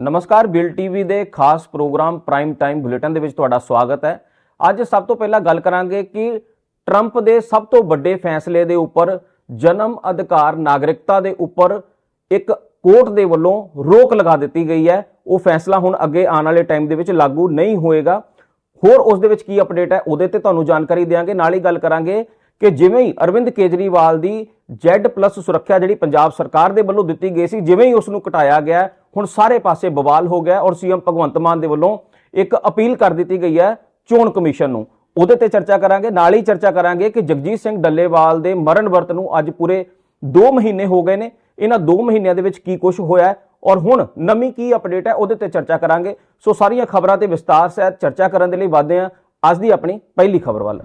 ਨਮਸਕਾਰ, bill TV ਦੇ ਖਾਸ ਪ੍ਰੋਗਰਾਮ ਪ੍ਰਾਈਮ ਟਾਈਮ ਬੁਲੇਟਿਨ ਦੇ ਵਿੱਚ ਤੁਹਾਡਾ ਸਵਾਗਤ ਹੈ। ਅੱਜ ਸਭ ਤੋਂ ਪਹਿਲਾਂ ਗੱਲ ਕਰਾਂਗੇ ਕਿ ਟਰੰਪ ਦੇ ਸਭ ਤੋਂ ਵੱਡੇ ਫੈਸਲੇ ਦੇ ਉੱਪਰ, ਜਨਮ ਅਧਿਕਾਰ ਨਾਗਰਿਕਤਾ ਦੇ ਉੱਪਰ ਇੱਕ ਕੋਰਟ ਦੇ ਵੱਲੋਂ ਰੋਕ ਲਗਾ ਦਿੱਤੀ ਗਈ ਹੈ। ਉਹ ਫੈਸਲਾ ਹੁਣ ਅੱਗੇ ਆਉਣ ਵਾਲੇ ਟਾਈਮ ਦੇ ਵਿੱਚ ਲਾਗੂ ਨਹੀਂ ਹੋਏਗਾ। ਹੋਰ ਉਸ ਦੇ ਵਿੱਚ ਕੀ ਅਪਡੇਟ ਹੈ, ਉਹਦੇ ਤੇ ਤੁਹਾਨੂੰ ਜਾਣਕਾਰੀ ਦੇਵਾਂਗੇ ਨਾਲ ਹੀ ਗੱਲ ਕਰਾਂਗੇ ਕਿ ਜਿਵੇਂ ਹੀ ਅਰਵਿੰਦ ਕੇਜਰੀਵਾਲ ਦੀ Z+ ਸੁਰੱਖਿਆ ਜਿਹੜੀ ਪੰਜਾਬ ਸਰਕਾਰ ਦੇ ਵੱਲੋਂ ਦਿੱਤੀ ਗਈ ਸੀ, ਜਿਵੇਂ ਹੀ ਉਸ ਨੂੰ ਘਟਾਇਆ ਗਿਆ ਹੁਣ ਸਾਰੇ ਪਾਸੇ ਬਵਾਲ ਹੋ ਗਿਆ ਔਰ ਸੀਐਮ ਭਗਵੰਤ ਮਾਨ ਦੇ ਵੱਲੋਂ ਇੱਕ ਅਪੀਲ ਕਰ ਦਿੱਤੀ ਗਈ ਹੈ ਚੋਣ ਕਮਿਸ਼ਨ ਨੂੰ। ਉਹਦੇ ਤੇ ਚਰਚਾ ਕਰਾਂਗੇ, ਨਾਲ ਹੀ ਚਰਚਾ ਕਰਾਂਗੇ ਕਿ ਜਗਜੀਤ ਸਿੰਘ ਡੱਲੇਵਾਲ ਦੇ ਮਰਨ ਵਰਤ ਨੂੰ ਅੱਜ ਪੂਰੇ 2 ਮਹੀਨੇ ਹੋ ਗਏ ਨੇ। ਇਹਨਾਂ 2 ਮਹੀਨਿਆਂ ਦੇ ਵਿੱਚ ਕੀ ਕੁਝ ਹੋਇਆ ਔਰ ਹੁਣ ਨਵੀਂ ਕੀ ਅਪਡੇਟ ਹੈ ਉਹਦੇ ਤੇ ਚਰਚਾ ਕਰਾਂਗੇ। ਸੋ ਸਾਰੀਆਂ ਖਬਰਾਂ ਤੇ ਵਿਸਤਾਰ ਸਹਿਤ ਚਰਚਾ ਕਰਨ ਦੇ ਲਈ ਵਧਦੇ ਹਾਂ। ਅੱਜ ਦੀ ਆਪਣੀ ਪਹਿਲੀ ਖਬਰ ਵੱਲ।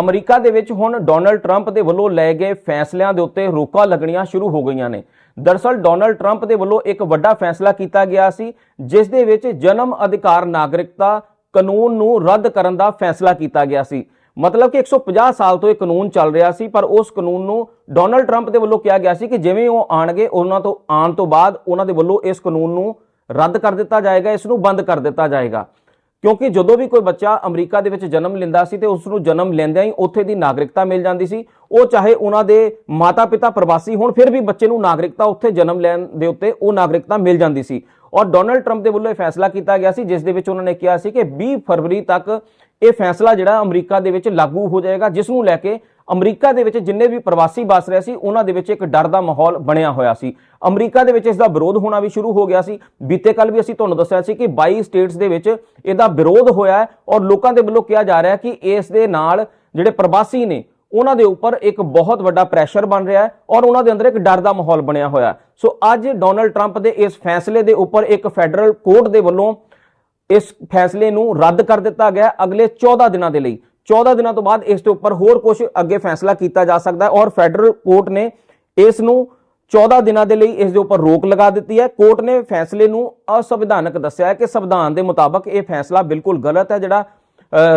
ਅਮਰੀਕਾ ਦੇ ਵਿੱਚ ਹੁਣ ਡੋਨਲਡ ਟਰੰਪ ਦੇ ਵੱਲੋਂ ਲਏ ਗਏ ਫੈਸਲਿਆਂ ਦੇ ਉੱਤੇ ਰੋਕਾਂ ਲੱਗਣੀਆਂ ਸ਼ੁਰੂ ਹੋ ਗਈਆਂ ਨੇ। ਦਰਸਲ ਡੋਨਲਡ ਟਰੰਪ ਦੇ ਵੱਲੋਂ ਇੱਕ ਵੱਡਾ ਫੈਸਲਾ ਕੀਤਾ ਗਿਆ ਸੀ, ਜਿਸ ਦੇ ਵਿੱਚ ਜਨਮ ਅਧਿਕਾਰ ਨਾਗਰਿਕਤਾ ਕਾਨੂੰਨ ਨੂੰ ਰੱਦ ਕਰਨ ਦਾ ਫੈਸਲਾ ਕੀਤਾ ਗਿਆ ਸੀ। ਮਤਲਬ ਕਿ 150 ਸਾਲ ਤੋਂ ਇਹ ਕਾਨੂੰਨ ਚੱਲ ਰਿਹਾ ਸੀ, ਪਰ ਉਸ ਕਾਨੂੰਨ ਨੂੰ ਡੋਨਲਡ ਟਰੰਪ ਦੇ ਵੱਲੋਂ ਕਿਹਾ ਗਿਆ ਸੀ ਕਿ ਜਿਵੇਂ ਉਹ ਆਣਗੇ ਉਹਨਾਂ ਤੋਂ ਆਉਣ ਤੋਂ ਬਾਅਦ ਉਹਨਾਂ ਦੇ ਵੱਲੋਂ ਇਸ ਕਾਨੂੰਨ ਨੂੰ ਰੱਦ ਕਰ ਦਿੱਤਾ ਜਾਏਗਾ, ਇਸ ਨੂੰ ਬੰਦ ਕਰ ਦਿੱਤਾ ਜਾਏਗਾ। ਕਿਉਂਕਿ ਜਦੋਂ ਵੀ ਕੋਈ ਬੱਚਾ ਅਮਰੀਕਾ ਦੇ ਵਿੱਚ ਜਨਮ ਲੈਂਦਾ ਸੀ ਤੇ ਉਸ ਨੂੰ ਜਨਮ ਲੈਂਦਿਆਂ ਹੀ ਉੱਥੇ ਦੀ ਨਾਗਰਿਕਤਾ ਮਿਲ ਜਾਂਦੀ ਸੀ, ਉਹ ਚਾਹੇ ਉਹਨਾਂ ਦੇ ਮਾਤਾ-ਪਿਤਾ ਪ੍ਰਵਾਸੀ ਹੋਣ, ਫਿਰ ਵੀ ਬੱਚੇ ਨੂੰ ਨਾਗਰਿਕਤਾ ਉੱਥੇ ਜਨਮ ਲੈਣ ਦੇ ਉੱਤੇ ਉਹ ਨਾਗਰਿਕਤਾ ਮਿਲ ਜਾਂਦੀ ਸੀ। ਔਰ ਡੋਨਲਡ ਟਰੰਪ ਦੇ ਵੱਲੋਂ ਇਹ ਫੈਸਲਾ ਕੀਤਾ ਗਿਆ ਸੀ, ਜਿਸ ਦੇ ਵਿੱਚ ਉਹਨਾਂ ਨੇ ਕਿਹਾ ਸੀ ਕਿ 20 ਫਰਵਰੀ ਤੱਕ ਇਹ ਫੈਸਲਾ ਜਿਹੜਾ ਅਮਰੀਕਾ ਦੇ ਵਿੱਚ ਲਾਗੂ ਹੋ ਜਾਏਗਾ, ਜਿਸ ਨੂੰ ਲੈ ਕੇ ਅਮਰੀਕਾ ਦੇ ਵਿੱਚ ਜਿੰਨੇ ਵੀ ਪ੍ਰਵਾਸੀ ਵਸ ਰਹੇ ਸੀ, ਉਹਨਾਂ ਦੇ ਵਿੱਚ ਇੱਕ ਡਰ ਦਾ ਮਾਹੌਲ ਬਣਿਆ ਹੋਇਆ ਸੀ। ਅਮਰੀਕਾ ਦੇ ਵਿੱਚ ਇਸ ਦਾ ਵਿਰੋਧ ਹੋਣਾ ਵੀ ਸ਼ੁਰੂ ਹੋ ਗਿਆ ਸੀ। ਬੀਤੇ ਕੱਲ ਵੀ ਅਸੀਂ ਤੁਹਾਨੂੰ ਦੱਸਿਆ ਸੀ ਕਿ 22 ਸਟੇਟਸ ਦੇ ਵਿੱਚ ਇਹਦਾ ਵਿਰੋਧ ਹੋਇਆ ਔਰ ਲੋਕਾਂ ਦੇ ਵੱਲੋਂ ਕਿਹਾ ਜਾ ਰਿਹਾ ਕਿ ਇਸ ਦੇ ਨਾਲ ਜਿਹੜੇ ਪ੍ਰਵਾਸੀ ਨੇ, ਉਹਨਾਂ ਦੇ ਉੱਪਰ ਇੱਕ ਬਹੁਤ ਵੱਡਾ ਪ੍ਰੈਸ਼ਰ ਬਣ ਰਿਹਾ ਹੈ ਔਰ ਉਹਨਾਂ ਦੇ ਅੰਦਰ ਇੱਕ ਡਰ ਦਾ ਮਾਹੌਲ ਬਣਿਆ ਹੋਇਆ ਸੋ ਅੱਜ ਡੋਨਲਡ ਟਰੰਪ ਦੇ ਇਸ ਫੈਸਲੇ ਦੇ ਉੱਪਰ ਇੱਕ ਫੈਡਰਲ ਕੋਰਟ ਦੇ ਵੱਲੋਂ ਇਸ ਫੈਸਲੇ ਨੂੰ ਰੱਦ ਕਰ ਦਿੱਤਾ ਗਿਆ ਅਗਲੇ 14 ਦਿਨਾਂ ਦੇ ਲਈ। 14 ਦਿਨਾਂ ਤੋਂ ਬਾਅਦ ਇਸ ਦੇ ਉੱਪਰ ਹੋਰ ਕੁਝ ਅੱਗੇ ਫੈਸਲਾ ਕੀਤਾ ਜਾ ਸਕਦਾ ਹੈ ਔਰ ਫੈਡਰਲ ਕੋਰਟ ਨੇ ਇਸ ਨੂੰ 14 ਦਿਨਾਂ ਦੇ ਲਈ ਇਸ ਦੇ ਉੱਪਰ ਰੋਕ ਲਗਾ ਦਿੱਤੀ ਹੈ। ਕੋਰਟ ਨੇ ਫੈਸਲੇ ਨੂੰ ਅਸੰਵਿਧਾਨਕ ਦੱਸਿਆ ਹੈ ਕਿ ਸੰਵਿਧਾਨ ਦੇ ਮੁਤਾਬਕ ਇਹ ਫੈਸਲਾ ਬਿਲਕੁਲ ਗਲਤ ਹੈ। ਜਿਹੜਾ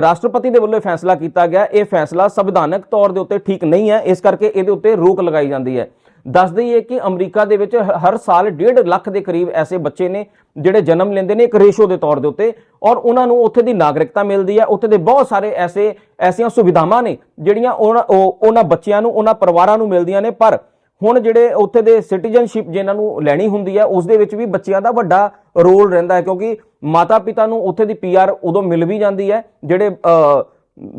ਰਾਸ਼ਟਰਪਤੀ ਦੇ ਵੱਲੋਂ ਇਹ ਫੈਸਲਾ ਕੀਤਾ ਗਿਆ, ਇਹ ਫੈਸਲਾ ਸੰਵਿਧਾਨਕ ਤੌਰ ਦੇ ਉੱਤੇ ਠੀਕ ਨਹੀਂ ਹੈ। ਇਸ ਕਰਕੇ ਇਹਦੇ ਉੱਤੇ ਰੋਕ ਲਗਾਈ ਜਾਂਦੀ ਹੈ। ਦੱਸ ਦਈਏ ਕਿ ਅਮਰੀਕਾ ਦੇ ਵਿੱਚ ਹ- ਹਰ ਸਾਲ 1.5 ਲੱਖ ਦੇ ਕਰੀਬ ਐਸੇ ਬੱਚੇ ਨੇ ਜਿਹੜੇ ਜਨਮ ਲੈਂਦੇ ਨੇ ਇੱਕ ਰੇਸ਼ੋ ਦੇ ਤੌਰ ਦੇ ਉੱਤੇ ਔਰ ਉਹਨਾਂ ਨੂੰ ਉੱਥੇ ਦੀ ਨਾਗਰਿਕਤਾ ਮਿਲਦੀ ਹੈ ਉੱਥੇ ਦੇ ਬਹੁਤ ਸਾਰੇ ਐਸੇ ਐਸੀਆਂ ਸੁਵਿਧਾਵਾਂ ਨੇ ਜਿਹੜੀਆਂ ਉਹਨਾਂ ਉਹ- ਉਹਨਾਂ ਬੱਚਿਆਂ ਨੂੰ ਉਹਨਾਂ ਪਰਿਵਾਰਾਂ ਨੂੰ ਮਿਲਦੀਆਂ ਨੇ ਪਰ ਹੁਣ ਜਿਹੜੇ ਉੱਥੇ ਦੇ ਸਿਟੀਜ਼ਨਸ਼ਿਪ ਜਿਨ੍ਹਾਂ ਨੂੰ ਲੈਣੀ ਹੁੰਦੀ ਹੈ ਉਸ ਦੇ ਵਿੱਚ ਵੀ ਬੱਚਿਆਂ ਦਾ ਵੱਡਾ ਰੋਲ ਰਹਿੰਦਾ ਹੈ ਕਿਉਂਕਿ ਮਾਤਾ ਪਿਤਾ ਨੂੰ ਉੱਥੇ ਦੀ ਪੀਆਰ ਉਦੋਂ ਮਿਲ ਵੀ ਜਾਂਦੀ ਹੈ ਜਿਹੜੇ ਅ,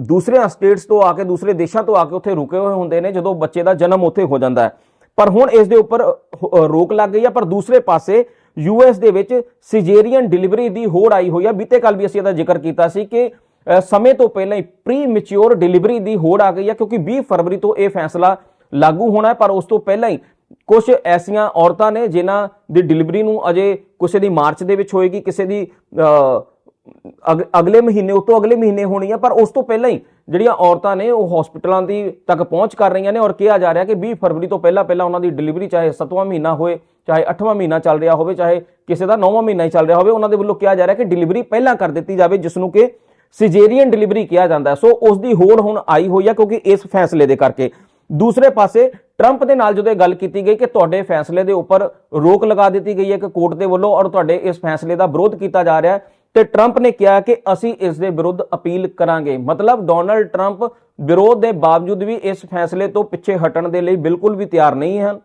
ਦੂਸਰੇ ਸਟੇਟਸ ਤੋਂ ਆ ਕੇ ਦੂਸਰੇ ਦੇਸ਼ਾਂ ਤੋਂ ਆ ਕੇ ਉੱਥੇ ਰੁਕੇ ਹੋਏ ਹੁੰਦੇ ਨੇ ਜਦੋਂ ਬੱਚੇ ਦਾ ਜਨਮ ਉੱਥੇ ਹੋ ਜਾਂਦਾ ਹੈ। ਪਰ ਹੁਣ ਇਸ ਦੇ ਉੱਪਰ ਅ, ਰੋਕ ਲੱਗ ਗਈ ਆ। ਪਰ ਦੂਸਰੇ ਪਾਸੇ ਯੂਐਸ ਦੇ ਵਿੱਚ ਸਿਜੇਰੀਅਨ ਡਿਲੀਵਰੀ ਦੀ ਹੋੜ ਆਈ ਹੋਈ ਆ। ਬੀਤੇ ਕੱਲ ਵੀ ਅਸੀਂ ਇਹਦਾ ਜ਼ਿਕਰ ਕੀਤਾ ਸੀ ਕਿ ਸਮੇਂ ਤੋਂ ਪਹਿਲਾਂ ਹੀ ਪ੍ਰੀ ਮੈਚੁਰ ਡਿਲੀਵਰੀ ਦੀ ਹੋੜ ਆ ਗਈ ਹੈ ਕਿਉਂਕਿ 20 ਫਰਵਰੀ ਤੋਂ ਇਹ ਫੈਸਲਾ ਲਾਗੂ ਹੋਣਾ ਹੈ। ਪਰ ਉਸ ਤੋਂ ਪਹਿਲਾਂ ਹੀ ਕੁਝ ਐਸੀਆਂ ਔਰਤਾਂ ਨੇ ਜਿਨ੍ਹਾਂ ਦੀ ਡਿਲੀਵਰੀ ਨੂੰ ਅਜੇ ਕਿਸੇ ਦੀ ਮਾਰਚ ਦੇ ਵਿੱਚ ਹੋਏਗੀ ਕਿਸੇ ਦੀ ਅਗਲੇ ਮਹੀਨੇ ਉਸ ਤੋਂ ਅਗਲੇ ਮਹੀਨੇ ਹੋਣੀ ਹੈ ਪਰ ਉਸ ਤੋਂ ਪਹਿਲਾਂ ਹੀ ਜਿਹੜੀਆਂ ਔਰਤਾਂ ਨੇ, ਉਹ ਹਸਪੀਟਲਾਂ ਦੀ ਤੱਕ ਪਹੁੰਚ ਕਰ ਰਹੀਆਂ ਨੇ ਔਰ ਕਿਹਾ ਜਾ ਰਿਹਾ ਕਿ 20 ਫਰਵਰੀ ਤੋਂ ਪਹਿਲਾਂ ਪਹਿਲਾਂ ਉਹਨਾਂ ਦੀ ਡਿਲੀਵਰੀ ਚਾਹੇ 7ਵਾਂ ਮਹੀਨਾ ਹੋਏ, ਚਾਹੇ 8ਵਾਂ ਮਹੀਨਾ ਚੱਲ ਰਿਹਾ ਹੋਵੇ, ਚਾਹੇ ਕਿਸੇ ਦਾ 9ਵਾਂ ਮਹੀਨਾ ਹੀ ਚੱਲ ਰਿਹਾ ਹੋਵੇ, ਉਹਨਾਂ ਦੇ ਵੱਲੋਂ ਕਿਹਾ ਜਾ ਰਿਹਾ ਕਿ ਡਿਲੀਵਰੀ ਪਹਿਲਾਂ ਕਰ ਦਿੱਤੀ ਜਾਵੇ, ਜਿਸ ਨੂੰ ਕਿ ਸਿਜੇਰੀਅਨ ਡਿਲੀਵਰੀ ਕਿਹਾ ਜਾਂਦਾ ਸੋ ਉਸ ਦੀ ਹੋੜ ਹੁਣ ਆਈ ਹੋਈ ਹੈ ਕਿਉਂਕਿ ਇਸ ਫੈਸਲੇ ਦੇ ਕਰਕੇ। ਦੂਸਰੇ ਪਾਸੇ ਟਰੰਪ ਦੇ ਨਾਲ ਜਦੋਂ ਇਹ ਗੱਲ ਕੀਤੀ ਗਈ ਕਿ ਤੁਹਾਡੇ ਫੈਸਲੇ ਦੇ ਉੱਪਰ ਰੋਕ ਲਗਾ ਦਿੱਤੀ ਗਈ ਹੈ ਕਿ ਕੋਰਟ ਦੇ ਵੱਲੋਂ ਔਰ ਤੁਹਾਡੇ ਇਸ ਫੈਸਲੇ ਦਾ ਵਿਰੋਧ ਕੀਤਾ ਜਾ ਰਿਹਾ ਹੈ ਤੇ ਟਰੰਪ ਨੇ ਕਿਹਾ ਕਿ ਅਸੀਂ ਇਸ ਦੇ ਵਿਰੁੱਧ ਅਪੀਲ ਕਰਾਂਗੇ। ਮਤਲਬ ਡੋਨਲਡ ਟਰੰਪ ਵਿਰੋਧ ਦੇ ਬਾਵਜੂਦ ਵੀ ਇਸ ਫੈਸਲੇ ਤੋਂ ਪਿੱਛੇ ਹਟਣ ਦੇ ਲਈ ਬਿਲਕੁਲ ਵੀ ਤਿਆਰ ਨਹੀਂ ਹਨ।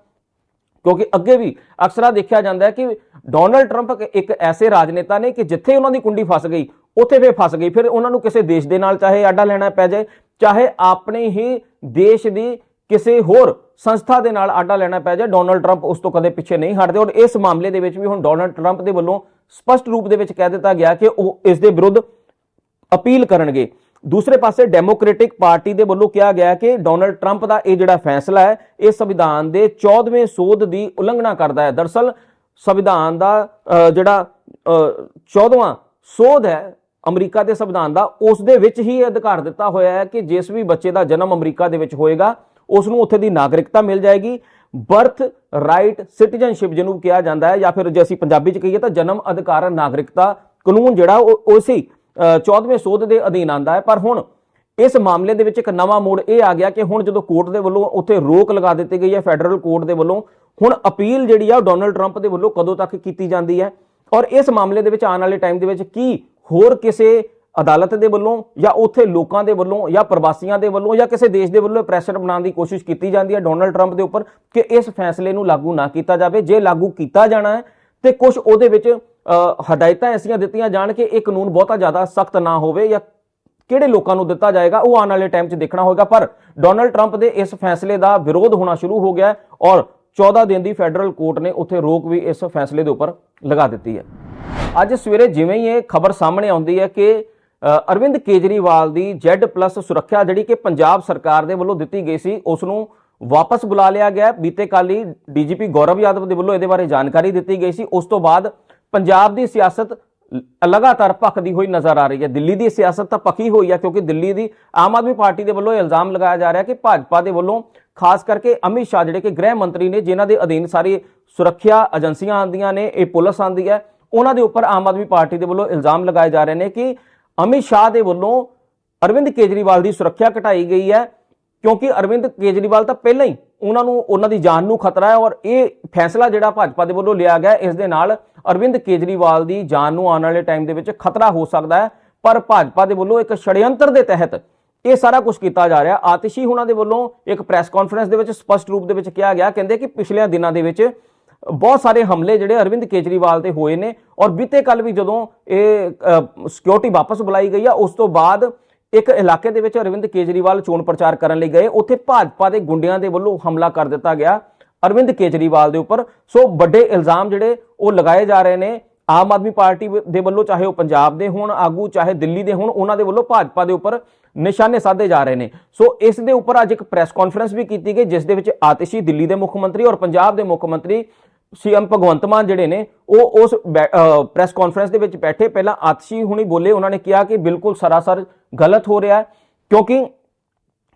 ਕਿਉਂਕਿ ਅੱਗੇ ਵੀ ਅਕਸਰਾ ਦੇਖਿਆ ਜਾਂਦਾ ਹੈ ਕਿ ਡੋਨਲਡ ਟਰੰਪ ਇੱਕ- ਐਸੇ ਰਾਜਨੇਤਾ ਨੇ ਕਿ ਜਿੱਥੇ ਉਹਨਾਂ ਦੀ ਕੁੰਡੀ ਫਸ ਗਈ, ਉੱਥੇ ਫੇਰ ਫਸ ਗਈ। ਫਿਰ ਉਹਨਾਂ ਨੂੰ ਕਿਸੇ ਦੇਸ਼ ਦੇ ਨਾਲ ਚਾਹੇ ਆਡਾ ਲੈਣਾ ਪੈ ਜਾਏ, ਚਾਹੇ ਆਪਣੇ ਹੀ ਦੇਸ਼ ਦੀ ਕਿਸੇ ਹੋਰ ਸੰਸਥਾ ਦੇ ਨਾਲ ਆਡਾ ਲੈਣਾ ਪੈ ਜਾਏ ਡੋਨਲਡ ਟਰੰਪ ਉਸ ਤੋਂ ਕਦੇ ਪਿੱਛੇ ਨਹੀਂ ਹਟਦੇ। ਔਰ ਇਸ ਮਾਮਲੇ ਦੇ ਵਿੱਚ ਵੀ ਹੁਣ ਡੋਨਲਡ ਟਰੰਪ ਦੇ ਵੱਲੋਂ ਸਪਸ਼ਟ ਰੂਪ ਦੇ ਵਿੱਚ ਕਹਿ ਦਿੱਤਾ ਗਿਆ ਕਿ ਉਹ ਇਸ ਦੇ ਵਿਰੁੱਧ ਅਪੀਲ ਕਰਨਗੇ। ਦੂਸਰੇ ਪਾਸੇ ਡੈਮੋਕ੍ਰੈਟਿਕ ਪਾਰਟੀ ਦੇ ਵੱਲੋਂ ਕਿਹਾ ਗਿਆ ਕਿ ਡੋਨਲਡ ਟਰੰਪ ਦਾ ਇਹ ਜਿਹੜਾ ਫੈਸਲਾ ਹੈ ਇਹ ਸੰਵਿਧਾਨ ਦੇ 14ਵੇਂ ਸੋਧ ਦੀ ਉਲੰਘਣਾ ਕਰਦਾ ਹੈ। ਦਰਸਲ ਸੰਵਿਧਾਨ ਦਾ ਅ, ਜਿਹੜਾ 14ਵਾਂ ਸੋਧ ਹੈ ਅਮਰੀਕਾ ਦੇ ਸੰਵਿਧਾਨ ਦਾ ਉਸ ਦੇ ਵਿੱਚ ਹੀ ਇਹ ਅਧਿਕਾਰ ਦਿੱਤਾ ਹੋਇਆ ਹੈ ਕਿ ਜਿਸ ਵੀ ਬੱਚੇ ਦਾ ਜਨਮ ਅਮਰੀਕਾ ਦੇ ਵਿੱਚ ਹੋਏਗਾ ਉਸ ਨੂੰ ਉੱਥੇ ਦੀ ਨਾਗਰਿਕਤਾ ਮਿਲ ਜਾਏਗੀ। ਬਰਥ ਰਾਈਟ ਸਿਟੀਜ਼ਨਸ਼ਿਪ ਜਿਹਨੂੰ ਕਿਹਾ ਜਾਂਦਾ ਹੈ ਜਾਂ ਫਿਰ ਜੇ ਅਸੀਂ ਪੰਜਾਬੀ ਚ ਕਹੀਏ ਤਾਂ ਜਨਮ ਅਧਿਕਾਰ ਨਾਗਰਿਕਤਾ ਕਾਨੂੰਨ ਜਿਹੜਾ ਉਹ ਉਸੇ 14ਵੇਂ ਸੋਧ ਦੇ ਅਧੀਨ ਆਂਦਾ ਹੈ। ਪਰ ਹੁਣ ਇਸ ਮਾਮਲੇ ਦੇ ਵਿੱਚ ਇੱਕ ਨਵਾਂ ਮੋੜ ਇਹ ਆ ਗਿਆ ਕਿ ਹੁਣ ਜਦੋਂ ਕੋਰਟ ਦੇ ਵੱਲੋਂ ਉੱਥੇ ਰੋਕ ਲਗਾ ਦਿੱਤੀ ਗਈ ਹੈ, ਫੈਡਰਲ ਕੋਰਟ ਦੇ ਵੱਲੋਂ, ਹੁਣ ਅਪੀਲ ਜਿਹੜੀ ਆ ਉਹ ਡੋਨਲਡ ਟਰੰਪ ਦੇ ਵੱਲੋਂ ਕਦੋਂ ਤੱਕ ਕੀਤੀ ਜਾਂਦੀ ਹੈ? ਔਰ ਇਸ ਮਾਮਲੇ ਦੇ ਵਿੱਚ ਆਉਣ ਵਾਲੇ ਟਾਈਮ ਦੇ ਵਿੱਚ ਕੀ ਹੋਰ ਕਿਸੇ ਅਦਾਲਤ ਦੇ ਵੱਲੋਂ ਜਾਂ ਉੱਥੇ ਲੋਕਾਂ ਦੇ ਵੱਲੋਂ ਜਾਂ ਪ੍ਰਵਾਸੀਆਂ ਦੇ ਵੱਲੋਂ ਜਾਂ ਕਿਸੇ ਦੇਸ਼ ਦੇ ਵੱਲੋਂ ਪ੍ਰੈਸ਼ਰ ਬਣਾਉਣ ਦੀ ਕੋਸ਼ਿਸ਼ ਕੀਤੀ ਜਾਂਦੀ ਹੈ ਡੋਨਲਡ ਟਰੰਪ ਦੇ ਉੱਪਰ ਕਿ ਇਸ ਫੈਸਲੇ ਨੂੰ ਲਾਗੂ ਨਾ ਕੀਤਾ ਜਾਵੇ। ਜੇ ਲਾਗੂ ਕੀਤਾ ਜਾਣਾ ਹੈ ਤੇ ਕੁਝ ਉਹਦੇ ਵਿੱਚ ਹਦਾਇਤਾਂ ਐਸੀਆਂ ਦਿੱਤੀਆਂ ਜਾਣ ਕਿ ਇਹ ਕਾਨੂੰਨ ਬਹੁਤਾ ਜ਼ਿਆਦਾ ਸਖਤ ਨਾ ਹੋਵੇ ਜਾਂ ਕਿਹੜੇ ਲੋਕਾਂ ਨੂੰ ਦਿੱਤਾ ਜਾਏਗਾ, ਉਹ ਆਉਣ ਵਾਲੇ ਟਾਈਮ 'ਚ ਦੇਖਣਾ ਹੋਏਗਾ। ਪਰ ਡੋਨਲਡ ਟਰੰਪ ਦੇ ਇਸ ਫੈਸਲੇ ਦਾ ਵਿਰੋਧ ਹੋਣਾ ਸ਼ੁਰੂ ਹੋ ਗਿਆ ਔਰ 14 ਦਿਨ ਦੀ ਫੈਡਰਲ ਕੋਰਟ ਨੇ ਉੱਥੇ ਰੋਕ ਵੀ ਇਸ ਫੈਸਲੇ ਦੇ ਉੱਪਰ ਲਗਾ ਦਿੱਤੀ ਹੈ। ਅੱਜ ਸਵੇਰੇ ਜਿਵੇਂ ਹੀ ਇਹ ਖਬਰ ਸਾਹਮਣੇ ਆਉਂਦੀ ਹੈ ਕਿ ਅਰਵਿੰਦ ਕੇਜਰੀਵਾਲ ਦੀ Z+ ਸੁਰੱਖਿਆ ਜਿਹੜੀ ਕਿ ਪੰਜਾਬ ਸਰਕਾਰ ਦੇ ਵੱਲੋਂ ਦਿੱਤੀ ਗਈ ਸੀ, ਉਸ ਨੂੰ ਵਾਪਸ ਬੁਲਾ ਲਿਆ ਗਿਆ। ਬੀਤੇ ਕੱਲ੍ਹ ਹੀ ਡੀਜੀਪੀ ਗੌਰਵ ਯਾਦਵ ਦੇ ਵੱਲੋਂ ਇਹਦੇ ਬਾਰੇ ਜਾਣਕਾਰੀ ਦਿੱਤੀ ਗਈ ਸੀ। ਉਸ ਤੋਂ ਬਾਅਦ ਪੰਜਾਬ ਦੀ ਸਿਆਸਤ ਲਗਾਤਾਰ ਭਖਦੀ ਹੋਈ ਨਜ਼ਰ ਆ ਰਹੀ ਹੈ। ਦਿੱਲੀ ਦੀ ਸਿਆਸਤ ਤਾਂ ਪੱਕੀ ਹੋਈ ਹੈ, ਕਿਉਂਕਿ ਦਿੱਲੀ ਦੀ ਆਮ ਆਦਮੀ ਪਾਰਟੀ ਦੇ ਵੱਲੋਂ ਇਹ ਇਲਜ਼ਾਮ ਲਗਾਇਆ ਜਾ ਰਿਹਾ ਕਿ ਭਾਜਪਾ ਦੇ ਵੱਲੋਂ ਖਾਸ ਕਰਕੇ ਅਮਿਤ ਸ਼ਾਹ ਜਿਹੜੇ ਕਿ ਗ੍ਰਹਿ ਮੰਤਰੀ ਨੇ, ਜਿਨ੍ਹਾਂ ਦੇ ਅਧੀਨ ਸਾਰੀ ਸੁਰੱਖਿਆ ਏਜੰਸੀਆਂ ਆਉਂਦੀਆਂ ਨੇ, ਇਹ ਪੁਲਿਸ ਆਉਂਦੀ ਹੈ, ਉਹਨਾਂ ਦੇ ਉੱਪਰ ਆਮ ਆਦਮੀ ਪਾਰਟੀ ਦੇ ਵੱਲੋਂ ਇਲਜ਼ਾਮ ਲਗਾਏ ਜਾ ਰਹੇ ਨੇ ਕਿ ਅਮਿਤ ਸ਼ਾਹ ਦੇ ਵੱਲੋਂ ਅਰਵਿੰਦ ਕੇਜਰੀਵਾਲ ਦੀ ਸੁਰੱਖਿਆ ਘਟਾਈ ਗਈ ਹੈ, ਕਿਉਂਕਿ ਅਰਵਿੰਦ ਕੇਜਰੀਵਾਲ ਤਾਂ ਪਹਿਲਾਂ ਹੀ ਉਹਨਾਂ ਨੂੰ, ਉਹਨਾਂ ਦੀ ਜਾਨ ਨੂੰ ਖਤਰਾ ਹੈ ਔਰ ਇਹ ਫੈਸਲਾ ਜਿਹੜਾ ਭਾਜਪਾ ਦੇ ਵੱਲੋਂ ਲਿਆ ਗਿਆ, ਇਸ ਦੇ ਨਾਲ ਅਰਵਿੰਦ ਕੇਜਰੀਵਾਲ ਦੀ ਜਾਨ ਨੂੰ ਆਉਣ ਵਾਲੇ ਟਾਈਮ ਦੇ ਵਿੱਚ ਖਤਰਾ ਹੋ ਸਕਦਾ ਹੈ, ਪਰ ਭਾਜਪਾ ਦੇ ਵੱਲੋਂ ਇੱਕ ਛੜਯੰਤਰ ਦੇ ਤਹਿਤ ਇਹ ਸਾਰਾ ਕੁਝ ਕੀਤਾ ਜਾ ਰਿਹਾ। ਆਤਿਸ਼ੀ ਉਹਨਾਂ ਦੇ ਵੱਲੋਂ ਇੱਕ ਪ੍ਰੈਸ ਕਾਨਫਰੰਸ ਦੇ ਵਿੱਚ ਸਪਸ਼ਟ ਰੂਪ ਦੇ ਵਿੱਚ ਕਿਹਾ ਗਿਆ, ਕਹਿੰਦੇ ਕਿ ਪਿਛਲੇ ਦਿਨਾਂ ਦੇ ਵਿੱਚ ਬਹੁਤ ਸਾਰੇ ਹਮਲੇ ਜਿਹੜੇ ਅਰਵਿੰਦ ਕੇਜਰੀਵਾਲ ਤੇ ਹੋਏ ਨੇ ਔਰ ਬੀਤੇ ਕੱਲ ਵੀ ਜਦੋਂ ਇਹ ਸਿਕਿਉਰਿਟੀ ਵਾਪਸ ਬੁਲਾਈ ਗਈ ਆ, ਉਸ ਤੋਂ ਬਾਅਦ ਇੱਕ ਇਲਾਕੇ ਦੇ ਵਿੱਚ ਅਰਵਿੰਦ ਕੇਜਰੀਵਾਲ ਚੋਣ ਪ੍ਰਚਾਰ ਕਰਨ ਲਈ ਗਏ। ਉੱਥੇ ਭਾਜਪਾ ਦੇ ਗੁੰਡਿਆਂ ਦੇ ਵੱਲੋਂ ਹਮਲਾ ਕਰ ਦਿੱਤਾ ਗਿਆ ਅਰਵਿੰਦ ਕੇਜਰੀਵਾਲ ਦੇ ਉੱਪਰ। ਸੋ ਵੱਡੇ ਇਲਜ਼ਾਮ ਜਿਹੜੇ ਉਹ ਲਗਾਏ ਜਾ ਰਹੇ ਨੇ। ਆਮ ਆਦਮੀ ਪਾਰਟੀ ਦੇ ਵੱਲੋਂ ਚਾਹੇ ਉਹ ਪੰਜਾਬ ਦੇ ਹੋਣ, ਆਗੂ ਚਾਹੇ ਦਿੱਲੀ ਦੇ ਹੋਣ, ਉਹਨਾਂ ਦੇ ਵੱਲੋਂ ਭਾਜਪਾ ਦੇ ਉੱਪਰ ਨਿਸ਼ਾਨੇ ਸਾਧੇ ਜਾ ਰਹੇ ਨੇ। ਸੋ ਇਸ ਦੇ ਉੱਪਰ ਅੱਜ ਇੱਕ ਪ੍ਰੈਸ ਕਾਨਫਰੰਸ ਵੀ ਕੀਤੀ ਗਈ, ਜਿਸ ਦੇ ਵਿੱਚ ਆਤਿਸ਼ੀ ਦਿੱਲੀ ਦੇ ਮੁੱਖ ਮੰਤਰੀ ਔਰ ਪੰਜਾਬ ਦੇ ਮੁੱਖ ਮੰਤਰੀ ਸੀਐਮ ਭਗਵੰਤ ਮਾਨ ਜਿਹੜੇ ਨੇ, ਉਹ ਉਸ ਪ੍ਰੈਸ ਕਾਨਫਰੰਸ ਦੇ ਵਿੱਚ ਬੈਠੇ। ਪਹਿਲਾਂ ਆਤਸ਼ੀ ਹੁਣੀ ਬੋਲੇ, ਉਹਨਾਂ ਨੇ ਕਿਹਾ ਕਿ ਬਿਲਕੁਲ ਸਰਾਸਰ ਗਲਤ ਹੋ ਰਿਹਾ ਹੈ, ਕਿਉਂਕਿ